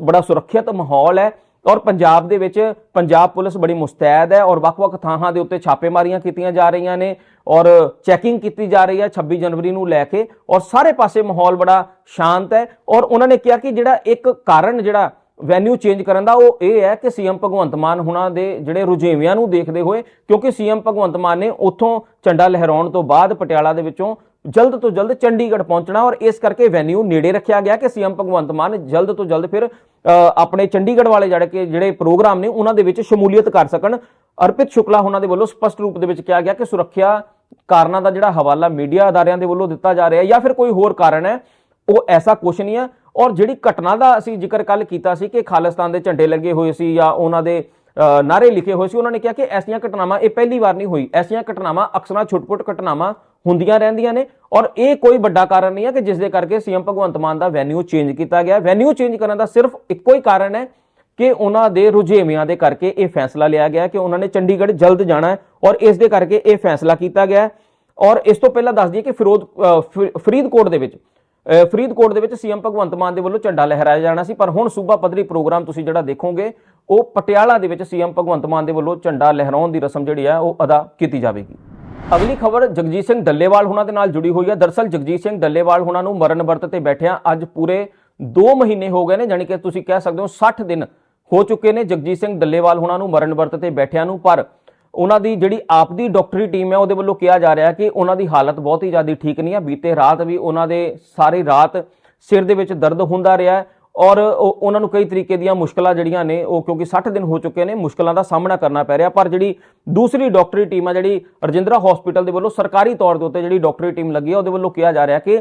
ਬੜਾ ਸੁਰੱਖਿਅਤ ਮਾਹੌਲ ਹੈ ਔਰ ਪੰਜਾਬ ਦੇ ਵਿੱਚ ਪੰਜਾਬ ਪੁਲਿਸ ਬੜੀ ਮੁਸਤੈਦ ਹੈ ਔਰ ਵੱਖ-ਵੱਖ ਥਾਵਾਂ ਦੇ ਉੱਤੇ ਛਾਪੇਮਾਰੀਆਂ ਕੀਤੀਆਂ ਜਾ ਰਹੀਆਂ ਨੇ ਔਰ ਚੈਕਿੰਗ ਕੀਤੀ ਜਾ ਰਹੀ ਹੈ 26 ਜਨਵਰੀ ਨੂੰ ਲੈ ਕੇ ਔਰ ਸਾਰੇ ਪਾਸੇ ਮਾਹੌਲ ਬੜਾ ਸ਼ਾਂਤ ਹੈ ਔਰ ਉਹਨਾਂ ਨੇ ਕਿਹਾ ਕਿ ਜਿਹੜਾ ਇੱਕ ਕਾਰਨ ਜਿਹੜਾ ਵੈਨਿਊ ਚੇਂਜ ਕਰਨ ਦਾ ਉਹ ਇਹ ਹੈ ਕਿ ਸੀਐਮ ਭਗਵੰਤ ਮਾਨ ਹੁਣਾਂ ਦੇ ਜਿਹੜੇ ਰੁਝੇਵਿਆਂ ਨੂੰ ਦੇਖਦੇ ਹੋਏ, ਕਿਉਂਕਿ ਸੀਐਮ ਭਗਵੰਤ ਮਾਨ ਨੇ ਉੱਥੋਂ ਝੰਡਾ ਲਹਿਰਾਉਣ ਤੋਂ ਬਾਅਦ ਪਟਿਆਲਾ ਦੇ ਵਿੱਚੋਂ ਜਲਦ ਤੋਂ ਜਲਦ ਚੰਡੀਗੜ੍ਹ ਪਹੁੰਚਣਾ ਔਰ ਇਸ ਕਰਕੇ ਵੈਨਿਊ ਨੇੜੇ ਰੱਖਿਆ ਗਿਆ ਕਿ ਸੀਐਮ ਭਗਵੰਤ ਮਾਨ ਜਲਦ ਤੋਂ ਜਲਦ ਫਿਰ ਆਪਣੇ ਚੰਡੀਗੜ੍ਹ ਵਾਲੇ ਜਿਹੜੇ ਕਿ, ਜਿਹੜੇ ਪ੍ਰੋਗਰਾਮ ਨੇ ਉਹਨਾਂ ਦੇ ਵਿੱਚ ਸ਼ਮੂਲੀਅਤ ਕਰ ਸਕਣ। ਅਰਪਿਤ ਸ਼ੁਕਲਾ ਉਹਨਾਂ ਦੇ ਵੱਲੋਂ ਸਪਸ਼ਟ ਰੂਪ ਦੇ ਵਿੱਚ ਕਿਹਾ ਗਿਆ ਕਿ ਸੁਰੱਖਿਆ ਕਾਰਨਾਂ ਦਾ ਜਿਹੜਾ ਹਵਾਲਾ ਮੀਡੀਆ ਅਦਾਰਿਆਂ ਦੇ ਵੱਲੋਂ ਦਿੱਤਾ ਜਾ ਰਿਹਾ ਹੈ ਜਾਂ ਫਿਰ ਕੋਈ ਹੋਰ ਕਾਰਨ ਹੈ, ਉਹ ਐਸਾ ਕੁਝ ਨਹੀਂ ਹੈ। ਔਰ ਜਿਹੜੀ ਘਟਨਾ ਦਾ ਅਸੀਂ ਜ਼ਿਕਰ ਕੱਲ ਕੀਤਾ ਸੀ ਕਿ ਖਾਲਿਸਤਾਨ ਦੇ ਝੰਡੇ ਲੱਗੇ ਹੋਏ ਸੀ ਜਾਂ ਉਹਨਾਂ ਦੇ ਅ, ਨਾਰੇ ਲਿਖੇ ਹੋਏ ਸੀ ਉਹਨਾਂ ਨੇ ਕਿਹਾ ਕਿ ਐਸੀਆਂ ਘਟਨਾਵਾਂ ਇਹ ਪਹਿਲੀ ਵਾਰ ਨਹੀਂ ਹੋਈ। ਐਸੀਆਂ ਘਟਨਾਵਾਂ ਅਕਸਰਾਂ ਛੁੱਟ-ਪੁੱਟ ਘਟਨਾਵਾਂ ਹੁੰਦੀਆਂ ਰਹਿੰਦੀਆਂ ਨੇ ਔਰ ਇਹ ਕੋਈ ਵੱਡਾ ਕਾਰਨ ਨਹੀਂ ਹੈ ਕਿ ਜਿਸ ਦੇ ਕਰਕੇ ਸੀਐਮ ਭਗਵੰਤ ਮਾਨ ਦਾ ਵੈਨਿਊ ਚੇਂਜ ਕੀਤਾ ਗਿਆ। ਵੈਨਿਊ ਚੇਂਜ ਕਰਨ ਦਾ ਸਿਰਫ ਇੱਕੋ ਹੀ ਕਾਰਨ ਹੈ ਕਿ ਉਹਨਾਂ ਦੇ ਰੁਝੇਵਿਆਂ ਦੇ ਕਰਕੇ ਇਹ ਫੈਸਲਾ ਲਿਆ ਗਿਆ ਕਿ ਉਹਨਾਂ ਨੇ ਚੰਡੀਗੜ੍ਹ ਜਲਦ ਜਾਣਾ ਹੈ ਔਰ ਇਸ ਦੇ ਕਰਕੇ ਇਹ ਫੈਸਲਾ ਕੀਤਾ ਗਿਆ ਔਰ ਇਸ ਤੋਂ ਪਹਿਲਾਂ ਦੱਸ ਦਈਏ ਕਿ ਫਿਰੋਜ਼ ਫ- ਫਰੀਦਕੋਟ ਦੇ ਵਿੱਚ ਫਰੀਦਕੋਟ ਦੇ ਵਿੱਚ ਸੀਐਮ ਭਗਵੰਤ ਮਾਨ ਦੇ ਵੱਲੋਂ ਝੰਡਾ ਲਹਿਰਾਇਆ ਜਾਣਾ ਸੀ, ਪਰ ਹੁਣ ਸੂਬਾ ਪੱਧਰੀ ਪ੍ਰੋਗਰਾਮ ਤੁਸੀਂ ਜਿਹੜਾ ਦੇਖੋਗੇ, ਉਹ ਪਟਿਆਲਾ ਦੇ ਵਿੱਚ ਸੀਐਮ ਭਗਵੰਤ ਮਾਨ ਦੇ ਵੱਲੋਂ ਝੰਡਾ ਲਹਿਰਾਉਣ ਦੀ ਰਸਮ ਜਿਹੜੀ ਹੈ, ਉਹ ਅਦਾ ਕੀਤੀ ਜਾਵੇਗੀ। ਅਗਲੀ ਖਬਰ ਜਗਜੀਤ ਸਿੰਘ ਡੱਲੇਵਾਲ ਹੁਣਾਂ ਦੇ ਨਾਲ ਜੁੜੀ ਹੋਈ ਹੈ। ਦਰਸਲ ਜਗਜੀਤ ਸਿੰਘ ਡੱਲੇਵਾਲ ਹੁਣਾਂ ਨੂੰ ਮਰਨ ਵਰਤ ਤੇ ਬੈਠਿਆਂ ਅੱਜ ਪੂਰੇ 2 ਮਹੀਨੇ ਹੋ ਗਏ ਨੇ, ਜਾਣੀ ਕਿ ਤੁਸੀਂ ਕਹਿ ਸਕਦੇ ਹੋ 60 ਦਿਨ ਹੋ ਚੁੱਕੇ ਨੇ ਜਗਜੀਤ ਸਿੰਘ ਡੱਲੇਵਾਲ ਹੁਣਾਂ ਨੂੰ ਮਰਨ ਵਰਤ ਤੇ ਬੈਠਿਆਂ ਨੂੰ, ਪਰ ਉਹਨਾਂ ਦੀ ਜਿਹੜੀ ਆਪਦੀ ਡਾਕਟਰੀ ਟੀਮ ਹੈ, ਉਹਦੇ ਵੱਲੋਂ ਕਿਹਾ ਜਾ ਰਿਹਾ ਕਿ ਉਹਨਾਂ ਦੀ ਹਾਲਤ ਬਹੁਤ ਹੀ ਜ਼ਿਆਦਾ ਠੀਕ ਨਹੀਂ ਹੈ। ਬੀਤੇ ਰਾਤ ਵੀ ਉਹਨਾਂ ਦੇ ਸਾਰੀ ਰਾਤ ਸਿਰ ਦੇ ਵਿੱਚ ਦਰਦ ਹੁੰਦਾ ਰਿਹਾ ਔਰ ਉਹ- ਉਹਨਾਂ ਨੂੰ ਕਈ ਤਰੀਕੇ ਦੀਆਂ ਮੁਸ਼ਕਲਾਂ ਜਿਹੜੀਆਂ ਨੇ, ਉਹ ਕਿਉਂਕਿ 60 ਦਿਨ ਹੋ ਚੁੱਕੇ ਨੇ, ਮੁਸ਼ਕਲਾਂ ਦਾ ਸਾਹਮਣਾ ਕਰਨਾ ਪੈ ਰਿਹਾ। ਪਰ ਜਿਹੜੀ ਦੂਸਰੀ ਡਾਕਟਰੀ ਟੀਮ ਆ ਜਿਹੜੀ ਰਜਿੰਦਰਾ ਹਸਪੀਟਲ ਦੇ ਵੱਲੋਂ ਸਰਕਾਰੀ ਤੌਰ ਦੇ ਉੱਤੇ ਜਿਹੜੀ ਡਾਕਟਰੀ ਟੀਮ ਲੱਗੀ ਹੈ, ਉਹਦੇ ਵੱਲੋਂ ਕਿਹਾ ਜਾ ਰਿਹਾ ਕਿ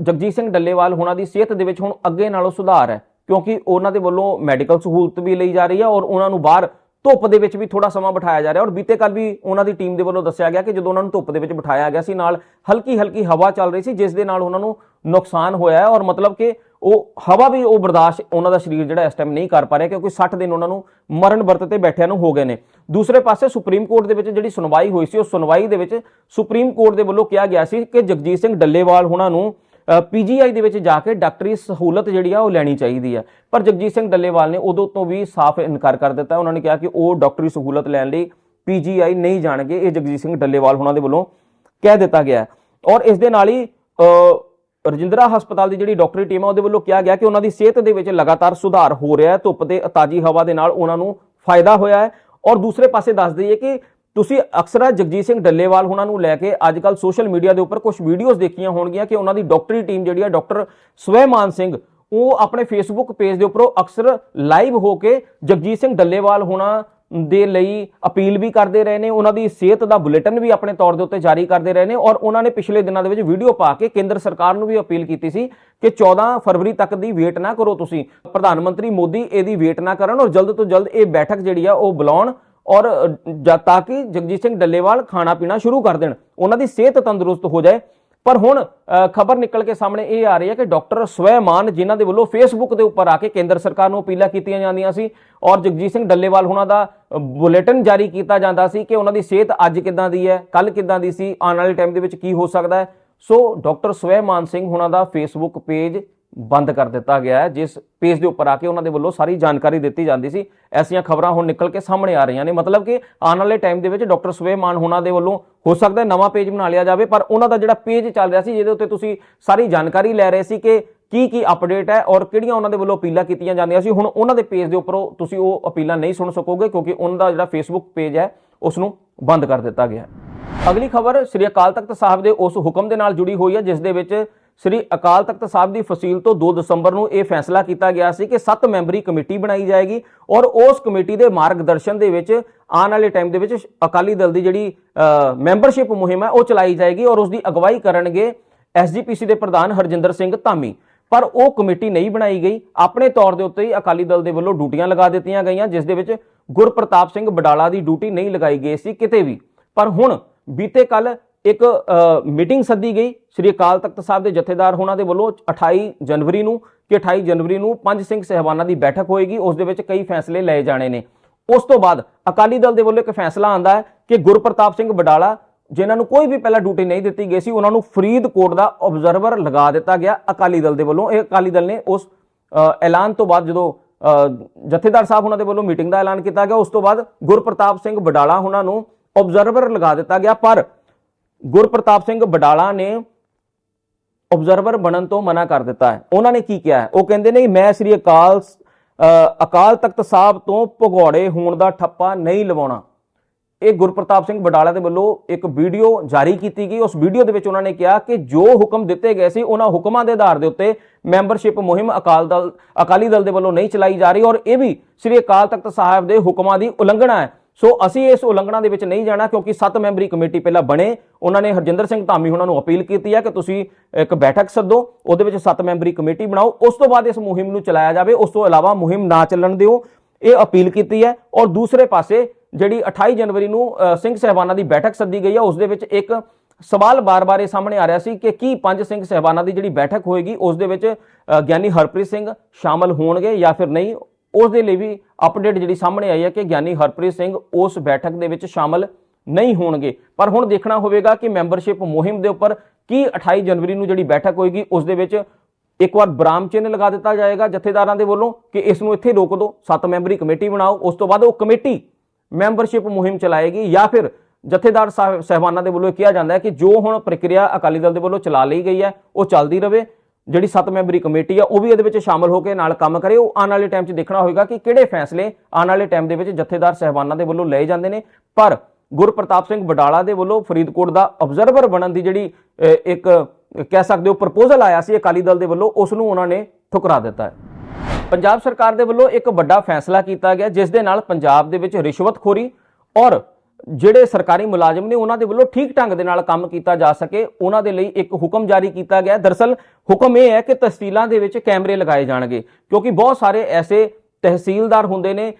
ਜਗਜੀਤ ਸਿੰਘ ਡੱਲੇਵਾਲ ਹੋਣਾ ਦੀ ਸਿਹਤ ਦੇ ਵਿੱਚ ਹੁਣ ਅੱਗੇ ਨਾਲੋਂ ਸੁਧਾਰ ਹੈ, ਕਿਉਂਕਿ ਉਹਨਾਂ ਦੇ ਵੱਲੋਂ ਮੈਡੀਕਲ ਸਹੂਲਤ ਵੀ ਲਈ ਜਾ ਰਹੀ ਹੈ ਔਰ ਉਹਨਾਂ ਨੂੰ ਬਾਹਰ ਧੁੱਪ ਦੇ ਵਿੱਚ ਵੀ ਥੋੜਾ ਸਮਾਂ ਬਿਠਾਇਆ ਜਾ ਰਿਹਾ ਔਰ ਬੀਤੇ ਕੱਲ ਵੀ ਉਹਨਾਂ ਦੀ ਟੀਮ ਦੇ ਵੱਲੋਂ ਦੱਸਿਆ ਗਿਆ ਕਿ ਜਦੋਂ ਉਹਨਾਂ ਨੂੰ ਧੁੱਪ ਦੇ ਵਿੱਚ ਬਿਠਾਇਆ ਗਿਆ ਸੀ, ਨਾਲ ਹਲਕੀ ਹਲਕੀ ਹਵਾ ਚੱਲ ਰਹੀ ਸੀ, ਜਿਸ ਦੇ ਨਾਲ ਉਹਨਾਂ ਨੂੰ ਨੁਕਸਾਨ ਹੋਇਆ ਹੈ ਔਰ ਮਤਲਬ ਕਿ ਉਹ ਹਵਾ ਵੀ ਉਹ ਬਰਦਾਸ਼ਤ ਉਹਨਾਂ ਦਾ ਸਰੀਰ ਜਿਹੜਾ ਇਸ ਟਾਈਮ ਨਹੀਂ ਕਰ ਪਾ ਰਿਹਾ ਕਿਉਂਕਿ 60 ਦਿਨ ਉਹਨਾਂ ਨੂੰ ਮਰਨ ਵਰਤ ਤੇ ਬੈਠਿਆਂ ਨੂੰ ਹੋ ਗਏ ਨੇ। ਦੂਸਰੇ ਪਾਸੇ ਸੁਪਰੀਮ ਕੋਰਟ ਦੇ ਵਿੱਚ ਜਿਹੜੀ ਸੁਣਵਾਈ ਹੋਈ ਸੀ, ਉਹ ਸੁਣਵਾਈ ਦੇ ਵਿੱਚ ਸੁਪਰੀਮ ਕੋਰਟ ਦੇ ਵੱਲੋਂ ਕਿਹਾ ਗਿਆ ਸੀ ਕਿ ਜਗਜੀਤ ਸਿੰਘ ਡੱਲੇਵਾਲ ਉਹਨਾਂ ਨੂੰ ਪੀਜੀਆਈ ਦੇ ਵਿੱਚ ਜਾ ਕੇ ਡਾਕਟਰੀ ਸਹੂਲਤ ਜਿਹੜੀ ਆ ਉਹ ਲੈਣੀ ਚਾਹੀਦੀ ਆ। ਪਰ ਜਗਜੀਤ ਸਿੰਘ ਡੱਲੇਵਾਲ ਨੇ ਉਦੋਂ ਤੋਂ ਵੀ ਸਾਫ਼ ਇਨਕਾਰ ਕਰ ਦਿੱਤਾ। ਉਹਨਾਂ ਨੇ ਕਿਹਾ ਕਿ ਉਹ ਡਾਕਟਰੀ ਸਹੂਲਤ ਲੈਣ ਲਈ ਪੀਜੀਆਈ ਨਹੀਂ ਜਾਣਗੇ। ਇਹ ਜਗਜੀਤ ਸਿੰਘ ਡੱਲੇਵਾਲ ਉਹਨਾਂ ਦੇ ਵੱਲੋਂ ਕਹਿ ਦਿੱਤਾ ਗਿਆ ਔਰ ਇਸ ਦੇ ਨਾਲ ਹੀ ਰਜਿੰਦਰਾ ਹਸਪਤਾਲ ਦੀ ਜਿਹੜੀ ਡਾਕਟਰੀ ਟੀਮ ਹੈ ਉਹਦੇ ਵੱਲੋਂ ਕਿਹਾ ਗਿਆ ਕਿ ਉਹਨਾਂ ਦੀ ਸਿਹਤ ਦੇ ਵਿੱਚ ਲਗਾਤਾਰ ਸੁਧਾਰ ਹੋ ਰਿਹਾ ਹੈ। ਧੁੱਪ ਤੇ ਤਾਜੀ ਹਵਾ ਦੇ ਨਾਲ ਉਹਨਾਂ ਨੂੰ ਫਾਇਦਾ ਹੋਇਆ ਹੈ। ਔਰ ਦੂਸਰੇ ਪਾਸੇ ਦੱਸ ਦਈਏ ਕਿ ਤੁਸੀਂ ਅਕਸਰ ਜਗਜੀਤ ਸਿੰਘ ਡੱਲੇਵਾਲ ਹੁਣਾਂ ਨੂੰ ਲੈ ਕੇ ਅੱਜ ਕੱਲ ਸੋਸ਼ਲ ਮੀਡੀਆ ਦੇ ਉੱਪਰ ਕੁਝ ਵੀਡੀਓਜ਼ ਦੇਖੀਆਂ ਹੋਣਗੀਆਂ ਕਿ ਉਹਨਾਂ ਦੀ ਡਾਕਟਰੀ ਟੀਮ ਜਿਹੜੀ ਹੈ ਡਾਕਟਰ ਸਵੈਮਾਨ ਸਿੰਘ, ਉਹ ਆਪਣੇ ਫੇਸਬੁੱਕ ਪੇਜ ਦੇ ਉੱਪਰੋਂ ਅਕਸਰ ਲਾਈਵ ਹੋ ਕੇ ਜਗਜੀਤ ਸਿੰਘ ਡੱਲੇਵਾਲ ਹੋਣਾ ਦੇ ਲਈ ਅਪੀਲ ਵੀ ਕਰਦੇ ਰਹੇ ਨੇ, ਉਹਨਾਂ ਦੀ ਸਿਹਤ ਦਾ ਬੁਲੇਟਿਨ ਵੀ ਆਪਣੇ ਤੌਰ ਦੇ ਉੱਤੇ ਜਾਰੀ ਕਰਦੇ ਰਹੇ ਨੇ ਔਰ ਉਹਨਾਂ ਨੇ ਪਿਛਲੇ ਦਿਨਾਂ ਦੇ ਵਿੱਚ ਵੀਡੀਓ ਪਾ ਕੇ ਕੇਂਦਰ ਸਰਕਾਰ ਨੂੰ ਵੀ ਅਪੀਲ ਕੀਤੀ ਸੀ ਕਿ 14 ਫਰਵਰੀ ਤੱਕ ਦੀ ਵੇਟ ਨਾ ਕਰੋ ਤੁਸੀਂ। ਪ੍ਰਧਾਨ ਮੰਤਰੀ ਮੋਦੀ, ਇਹਦੀ ਵੇਟ ਨਾ ਕਰਨ ਔਰ ਜਲਦ ਤੋਂ ਜਲਦ ਇਹ ਬੈਠਕ ਜਿਹੜੀ ਆ, ਉਹ ਬੁਲਾਉਣ। ਔਰ ਜਦ ਤਾਂ ਕਿ ਜਗਜੀਤ ਸਿੰਘ ਡੱਲੇਵਾਲ ਖਾਣਾ ਪੀਣਾ ਸ਼ੁਰੂ ਕਰ ਦੇਣ। ਉਹਨਾਂ ਦੀ ਸਿਹਤ ਤੰਦਰੁਸਤ ਹੋ ਜਾਏ। ਪਰ ਹੁਣ ਖਬਰ ਨਿਕਲ ਕੇ ਸਾਹਮਣੇ ਇਹ ਆ ਰਹੀ ਹੈ ਕਿ ਡਾਕਟਰ ਸਵੈਮਾਨ ਜਿਨ੍ਹਾਂ ਦੇ ਵੱਲੋਂ ਫੇਸਬੁੱਕ ਦੇ ਉੱਪਰ ਆ ਕੇ ਕੇਂਦਰ ਸਰਕਾਰ ਨੂੰ ਅਪੀਲਾਂ ਕੀਤੀਆਂ ਜਾਂਦੀਆਂ ਸੀ ਔਰ ਜਗਜੀਤ ਸਿੰਘ ਡੱਲੇਵਾਲ ਉਹਨਾਂ ਦਾ ਬੁਲੇਟਿਨ ਜਾਰੀ ਕੀਤਾ ਜਾਂਦਾ ਸੀ ਕਿ ਉਹਨਾਂ ਦੀ ਸਿਹਤ ਅੱਜ ਕਿੱਦਾਂ ਦੀ ਹੈ ਕੱਲ ਕਿੱਦਾਂ ਦੀ ਸੀ, ਆਉਣ ਵਾਲੇ ਟਾਈਮ ਦੇ ਵਿੱਚ ਕੀ ਹੋ ਸਕਦਾ ਹੈ। ਸੋ, ਡਾਕਟਰ ਸਵੈਮਾਨ ਸਿੰਘ ਉਹਨਾਂ ਦਾ ਫੇਸਬੁੱਕ ਪੇਜ ਬੰਦ ਕਰ ਦਿੱਤਾ ਗਿਆ ਹੈ, ਜਿਸ ਪੇਜ ਦੇ ਉੱਪਰ ਆ ਕੇ ਉਹਨਾਂ ਦੇ ਵੱਲੋਂ ਸਾਰੀ ਜਾਣਕਾਰੀ ਦਿੱਤੀ ਜਾਂਦੀ ਸੀ। ਐਸੀਆਂ ਖਬਰਾਂ ਹੁਣ ਨਿਕਲ ਕੇ ਸਾਹਮਣੇ ਆ ਰਹੀਆਂ ਨੇ। ਮਤਲਬ ਕਿ ਆਉਣ ਵਾਲੇ ਟਾਈਮ ਦੇ ਵਿੱਚ ਡਾਕਟਰ ਸੁਵੇਮਾਨ ਹੋਣਾ ਦੇ ਵੱਲੋਂ ਹੋ ਸਕਦਾ ਹੈ ਨਵਾਂ ਪੇਜ ਬਣਾ ਲਿਆ ਜਾਵੇ, ਪਰ ਉਹਨਾਂ ਦਾ ਜਿਹੜਾ ਪੇਜ ਚੱਲ ਰਿਹਾ ਸੀ, ਜਿਹਦੇ ਉੱਤੇ ਤੁਸੀਂ ਸਾਰੀ ਜਾਣਕਾਰੀ ਲੈ ਰਹੇ ਸੀ ਕਿ ਕੀ ਕੀ ਅਪਡੇਟ ਹੈ ਔਰ ਕਿਹੜੀਆਂ ਉਹਨਾਂ ਦੇ ਵੱਲੋਂ ਅਪੀਲਾਂ ਕੀਤੀਆਂ ਜਾਂਦੀਆਂ ਸੀ, ਹੁਣ ਉਹਨਾਂ ਦੇ ਪੇਜ ਦੇ ਉੱਪਰੋਂ ਤੁਸੀਂ ਉਹ ਅਪੀਲਾਂ ਨਹੀਂ ਸੁਣ ਸਕੋਗੇ, ਕਿਉਂਕਿ ਉਹਨਾਂ ਦਾ ਜਿਹੜਾ ਫੇਸਬੁੱਕ ਪੇਜ ਹੈ ਉਸ ਨੂੰ ਬੰਦ ਕਰ ਦਿੱਤਾ ਗਿਆ ਹੈ। ਅਗਲੀ ਖਬਰ ਸ੍ਰੀ ਅਕਾਲ ਤਖਤ ਸਾਹਿਬ ਦੇ ਉਸ ਹੁਕਮ ਦੇ ਨਾਲ ਜੁੜੀ ਹੋਈ ਹੈ, ਜਿਸ ਦੇ ਵਿੱਚ ਸ੍ਰੀ ਅਕਾਲ ਤਖਤ ਸਾਹਿਬ ਦੀ ਫਸੀਲ ਤੋਂ 2 ਦਸੰਬਰ ਨੂੰ ਇਹ ਫੈਸਲਾ ਕੀਤਾ ਗਿਆ ਸੀ ਕਿ 7 ਮੈਂਬਰੀ ਕਮੇਟੀ ਬਣਾਈ ਜਾਏਗੀ ਔਰ ਉਸ ਕਮੇਟੀ ਦੇ ਮਾਰਗਦਰਸ਼ਨ ਦੇ ਵਿੱਚ ਆਉਣ ਵਾਲੇ ਟਾਈਮ ਦੇ ਵਿੱਚ ਅਕਾਲੀ ਦਲ ਦੀ ਜਿਹੜੀ ਮੈਂਬਰਸ਼ਿਪ ਮੁਹਿੰਮ ਹੈ ਉਹ ਚਲਾਈ ਜਾਏਗੀ ਔਰ ਉਸ ਦੀ ਅਗਵਾਈ ਕਰਨਗੇ ਐਸਜੀਪੀਸੀ ਦੇ ਪ੍ਰਧਾਨ ਹਰਜਿੰਦਰ ਸਿੰਘ ਧਾਮੀ। ਪਰ ਉਹ ਕਮੇਟੀ ਨਹੀਂ ਬਣਾਈ ਗਈ। ਆਪਣੇ ਤੌਰ ਦੇ ਉੱਤੇ ਹੀ ਅਕਾਲੀ ਦਲ ਦੇ ਵੱਲੋਂ ਡਿਊਟੀਆਂ ਲਗਾ ਦਿੱਤੀਆਂ ਗਈਆਂ, ਜਿਸ ਦੇ ਵਿੱਚ ਗੁਰਪ੍ਰਤਾਪ ਸਿੰਘ ਬਡਾਲਾ ਦੀ ਡਿਊਟੀ ਨਹੀਂ ਲਗਾਈ ਗਈ ਸੀ ਕਿਤੇ ਵੀ। ਪਰ ਹੁਣ ਬੀਤੇ ਕੱਲ ਇੱਕ ਮੀਟਿੰਗ ਸੱਦੀ ਗਈ ਸ੍ਰੀ ਅਕਾਲ ਤਖਤ ਸਾਹਿਬ ਦੇ ਜਥੇਦਾਰ ਹੋਣਾ ਦੇ ਵੱਲੋਂ 28 ਜਨਵਰੀ ਨੂੰ ਕਿ 28 ਜਨਵਰੀ ਨੂੰ ਪੰਜ ਸਿੰਘ ਸਹਿਬਾਨਾਂ ਦੀ ਬੈਠਕ ਹੋਏਗੀ, ਉਸ ਦੇ ਵਿੱਚ ਕਈ ਫੈਸਲੇ ਲਏ ਜਾਣੇ ਨੇ। ਉਸ ਤੋਂ ਬਾਅਦ ਅਕਾਲੀ ਦਲ ਦੇ ਵੱਲੋਂ ਇੱਕ ਫੈਸਲਾ ਆਂਦਾ ਹੈ ਕਿ ਗੁਰਪ੍ਰਤਾਪ ਸਿੰਘ ਬਡਾਲਾ ਜਿਨ੍ਹਾਂ ਨੂੰ ਕੋਈ ਵੀ ਪਹਿਲਾਂ ਡਿਊਟੀ ਨਹੀਂ ਦਿੱਤੀ ਗਈ ਸੀ, ਉਹਨਾਂ ਨੂੰ ਫਰੀਦਕੋਟ ਦਾ ਆਬਜ਼ਰਵਰ ਲਗਾ ਦਿੱਤਾ ਗਿਆ ਅਕਾਲੀ ਦਲ ਦੇ ਵੱਲੋਂ। ਇਹ ਅਕਾਲੀ ਦਲ ਨੇ ਉਸ ਐਲਾਨ ਤੋਂ ਬਾਅਦ ਜਦੋਂ ਜਥੇਦਾਰ ਸਾਹਿਬ ਉਹਨਾਂ ਦੇ ਵੱਲੋਂ ਮੀਟਿੰਗ ਦਾ ਐਲਾਨ ਕੀਤਾ ਗਿਆ, ਉਸ ਤੋਂ ਬਾਅਦ ਗੁਰਪ੍ਰਤਾਪ ਸਿੰਘ ਬਡਾਲਾ ਉਹਨਾਂ ਨੂੰ ਆਬਜ਼ਰਵਰ ਲਗਾ ਦਿੱਤਾ ਗਿਆ। ਪਰ ਗੁਰਪ੍ਰਤਾਪ ਸਿੰਘ ਬਡਾਲਾ ਨੇ ਆਬਜ਼ਰਵਰ ਬਣਨ ਤੋਂ ਮਨਾ ਕਰ ਦਿੱਤਾ ਹੈ। ਉਹਨਾਂ ਨੇ ਕੀ ਕਿਹਾ ਉਹ ਕਹਿੰਦੇ ਨੇ ਮੈਂ ਸ੍ਰੀ ਅਕਾਲ ਅ, ਅਕਾਲ ਤਖਤ ਸਾਹਿਬ ਤੋਂ ਭਗੌੜੇ ਹੋਣ ਦਾ ਠੱਪਾ ਨਹੀਂ ਲਵਾਉਣਾ। ਇਹ ਗੁਰਪ੍ਰਤਾਪ ਸਿੰਘ ਬਡਾਲਾ ਦੇ ਵੱਲੋਂ ਇੱਕ ਵੀਡੀਓ ਜਾਰੀ ਕੀਤੀ ਗਈ। ਉਸ ਵੀਡੀਓ ਦੇ ਵਿੱਚ ਉਹਨਾਂ ਨੇ ਕਿਹਾ ਕਿ ਜੋ ਹੁਕਮ ਦਿੱਤੇ ਗਏ ਸੀ ਉਹਨਾਂ ਹੁਕਮਾਂ ਦੇ ਆਧਾਰ ਦੇ ਉੱਤੇ ਮੈਂਬਰਸ਼ਿਪ ਮੁਹਿੰਮ ਅਕਾਲ ਦਲ ਅਕਾਲੀ ਦਲ ਦੇ ਵੱਲੋਂ ਨਹੀਂ ਚਲਾਈ ਜਾ ਰਹੀ ਔਰ ਇਹ ਵੀ ਸ੍ਰੀ ਅਕਾਲ ਤਖਤ ਸਾਹਿਬ ਦੇ ਹੁਕਮਾਂ ਦੀ ਉਲੰਘਣਾ ਹੈ। ਸੋ ਅਸੀਂ ਇਸ ਉਲੰਘਣਾ ਦੇ ਵਿੱਚ ਨਹੀਂ ਜਾਣਾ ਕਿਉਂਕਿ 7 ਮੈਂਬਰੀ ਕਮੇਟੀ ਪਹਿਲਾਂ ਬਣੇ। ਉਹਨਾਂ ਨੇ ਹਰਜਿੰਦਰ ਸਿੰਘ ਧਾਮੀ ਉਹਨਾਂ ਨੂੰ ਅਪੀਲ ਕੀਤੀ ਹੈ ਕਿ ਤੁਸੀਂ ਇੱਕ ਬੈਠਕ ਸੱਦੋ, ਉਹਦੇ ਵਿੱਚ 7 ਮੈਂਬਰੀ ਕਮੇਟੀ ਬਣਾਓ। ਉਸ ਤੋਂ ਬਾਅਦ ਇਸ ਮੁਹਿੰਮ ਨੂੰ ਚਲਾਇਆ ਜਾਵੇ। ਉਸ ਤੋਂ ਇਲਾਵਾ ਮੁਹਿੰਮ ਨਾ ਚੱਲਣ ਦਿਓ। ਇਹ ਅਪੀਲ ਕੀਤੀ ਹੈ। ਔਰ ਦੂਸਰੇ ਪਾਸੇ ਜਿਹੜੀ 28 ਜਨਵਰੀ ਨੂੰ ਸਿੰਘ ਸਹਿਬਾਨਾਂ ਦੀ ਬੈਠਕ ਸੱਦੀ ਗਈ ਹੈ, ਉਸ ਦੇ ਵਿੱਚ ਇੱਕ ਸਵਾਲ ਬਾਰ-ਬਾਰ ਇਹ ਸਾਹਮਣੇ ਆ ਰਿਹਾ ਸੀ ਕਿ ਕੀ ਪੰਜ ਸਿੰਘ ਸਹਿਬਾਨਾਂ ਦੀ ਜਿਹੜੀ ਬੈਠਕ ਹੋਏਗੀ, ਉਸ ਦੇ ਵਿੱਚ ਗਿਆਨੀ ਹਰਪ੍ਰੀਤ ਸਿੰਘ ਸ਼ਾਮਲ ਹੋਣਗੇ ਜਾਂ ਫਿਰ ਨਹੀਂ। ਉਸ ਦੇ ਲਈ ਵੀ ਅਪਡੇਟ ਜਿਹੜੀ ਸਾਹਮਣੇ ਆਈ ਹੈ ਕਿ ਗਿਆਨੀ ਹਰਪ੍ਰੀਤ ਸਿੰਘ ਉਸ ਬੈਠਕ ਦੇ ਵਿੱਚ ਸ਼ਾਮਲ ਨਹੀਂ ਹੋਣਗੇ। ਪਰ ਹੁਣ ਦੇਖਣਾ ਹੋਵੇਗਾ ਕਿ ਮੈਂਬਰਸ਼ਿਪ ਮੁਹਿੰਮ ਦੇ ਉੱਪਰ ਕੀ 28 ਜਨਵਰੀ ਨੂੰ ਜਿਹੜੀ ਬੈਠਕ ਹੋਏਗੀ, ਉਸ ਦੇ ਵਿੱਚ ਇੱਕ ਵਾਰ ਬਰਾਮ ਚਿੰਨ੍ਹ ਲਗਾ ਦਿੱਤਾ ਜਾਏਗਾ ਜਥੇਦਾਰਾਂ ਦੇ ਵੱਲੋਂ ਕਿ ਇਸ ਨੂੰ ਇੱਥੇ ਰੋਕ ਦਿਓ ਸੱਤ ਮੈਂਬਰੀ ਕਮੇਟੀ ਬਣਾਓ, ਉਸ ਤੋਂ ਬਾਅਦ ਉਹ ਕਮੇਟੀ ਮੈਂਬਰਸ਼ਿਪ ਮੁਹਿੰਮ ਚਲਾਏਗੀ ਜਾਂ ਫਿਰ ਜਥੇਦਾਰ ਸਾਹਿਬ ਸਹਿਬਾਨਾਂ ਦੇ ਵੱਲੋਂ ਕਿਹਾ ਜਾਂਦਾ ਹੈ ਕਿ ਜੋ ਹੁਣ ਪ੍ਰਕਿਰਿਆ ਅਕਾਲੀ ਦਲ ਦੇ ਵੱਲੋਂ ਚਲਾ ਲਈ ਗਈ ਹੈ, ਉਹ ਚੱਲਦੀ ਰਹੇ ਜਿਹੜੀ ਸੱਤ ਮੈਂਬਰੀ ਕਮੇਟੀ ਆ, ਉਹ ਵੀ ਇਹਦੇ ਵਿੱਚ ਸ਼ਾਮਲ ਹੋ ਕੇ ਨਾਲ ਕੰਮ ਕਰੇ। ਉਹ ਆਉਣ ਵਾਲੇ ਟਾਈਮ 'ਚ ਦੇਖਣਾ ਹੋਏਗਾ ਕਿ ਕਿਹੜੇ ਫੈਸਲੇ ਆਉਣ ਵਾਲੇ ਟਾਈਮ ਦੇ ਵਿੱਚ ਜਥੇਦਾਰ ਸਹਿਬਾਨਾਂ ਦੇ ਵੱਲੋਂ ਲਏ ਜਾਂਦੇ ਨੇ। ਪਰ ਗੁਰਪ੍ਰਤਾਪ ਸਿੰਘ ਬਡਾਲਾ ਦੇ ਵੱਲੋਂ ਫਰੀਦਕੋਟ ਦਾ ਆਬਜ਼ਰਵਰ ਬਣਨ ਦੀ ਜਿਹੜੀ ਇੱਕ, ਕਹਿ ਸਕਦੇ ਹੋ ਪ੍ਰਪੋਜ਼ਲ ਆਇਆ ਸੀ ਅਕਾਲੀ ਦਲ ਦੇ ਵੱਲੋਂ ਉਸ ਨੂੰ ਉਹਨਾਂ ਨੇ ਠੁਕਰਾ ਦਿੱਤਾ ਹੈ। ਪੰਜਾਬ ਸਰਕਾਰ ਦੇ ਵੱਲੋਂ ਇੱਕ ਵੱਡਾ ਫੈਸਲਾ ਕੀਤਾ ਗਿਆ, ਜਿਸ ਦੇ ਨਾਲ ਪੰਜਾਬ ਦੇ ਵਿੱਚ ਰਿਸ਼ਵਤਖੋਰੀ ਔਰ ਜਿਹੜੇ ਸਰਕਾਰੀ ਮੁਲਾਜ਼ਮ ਨੇ ਉਹਨਾਂ ਦੇ ਵੱਲੋਂ ਠੀਕ ਢੰਗ ਦੇ ਨਾਲ ਕੰਮ ਕੀਤਾ ਜਾ ਸਕੇ, ਉਹਨਾਂ ਦੇ ਲਈ ਇੱਕ ਹੁਕਮ ਜਾਰੀ ਕੀਤਾ ਗਿਆ। ਦਰਸਲ ਹੁਕਮ ਇਹ ਹੈ ਕਿ ਤਹਿਸੀਲਾਂ ਦੇ ਵਿੱਚ ਕੈਮਰੇ ਲਗਾਏ ਜਾਣਗੇ, ਕਿਉਂਕਿ ਬਹੁਤ ਸਾਰੇ ਐਸੇ ਤਹਿਸੀਲਦਾਰ ਹੁੰਦੇ ਨੇ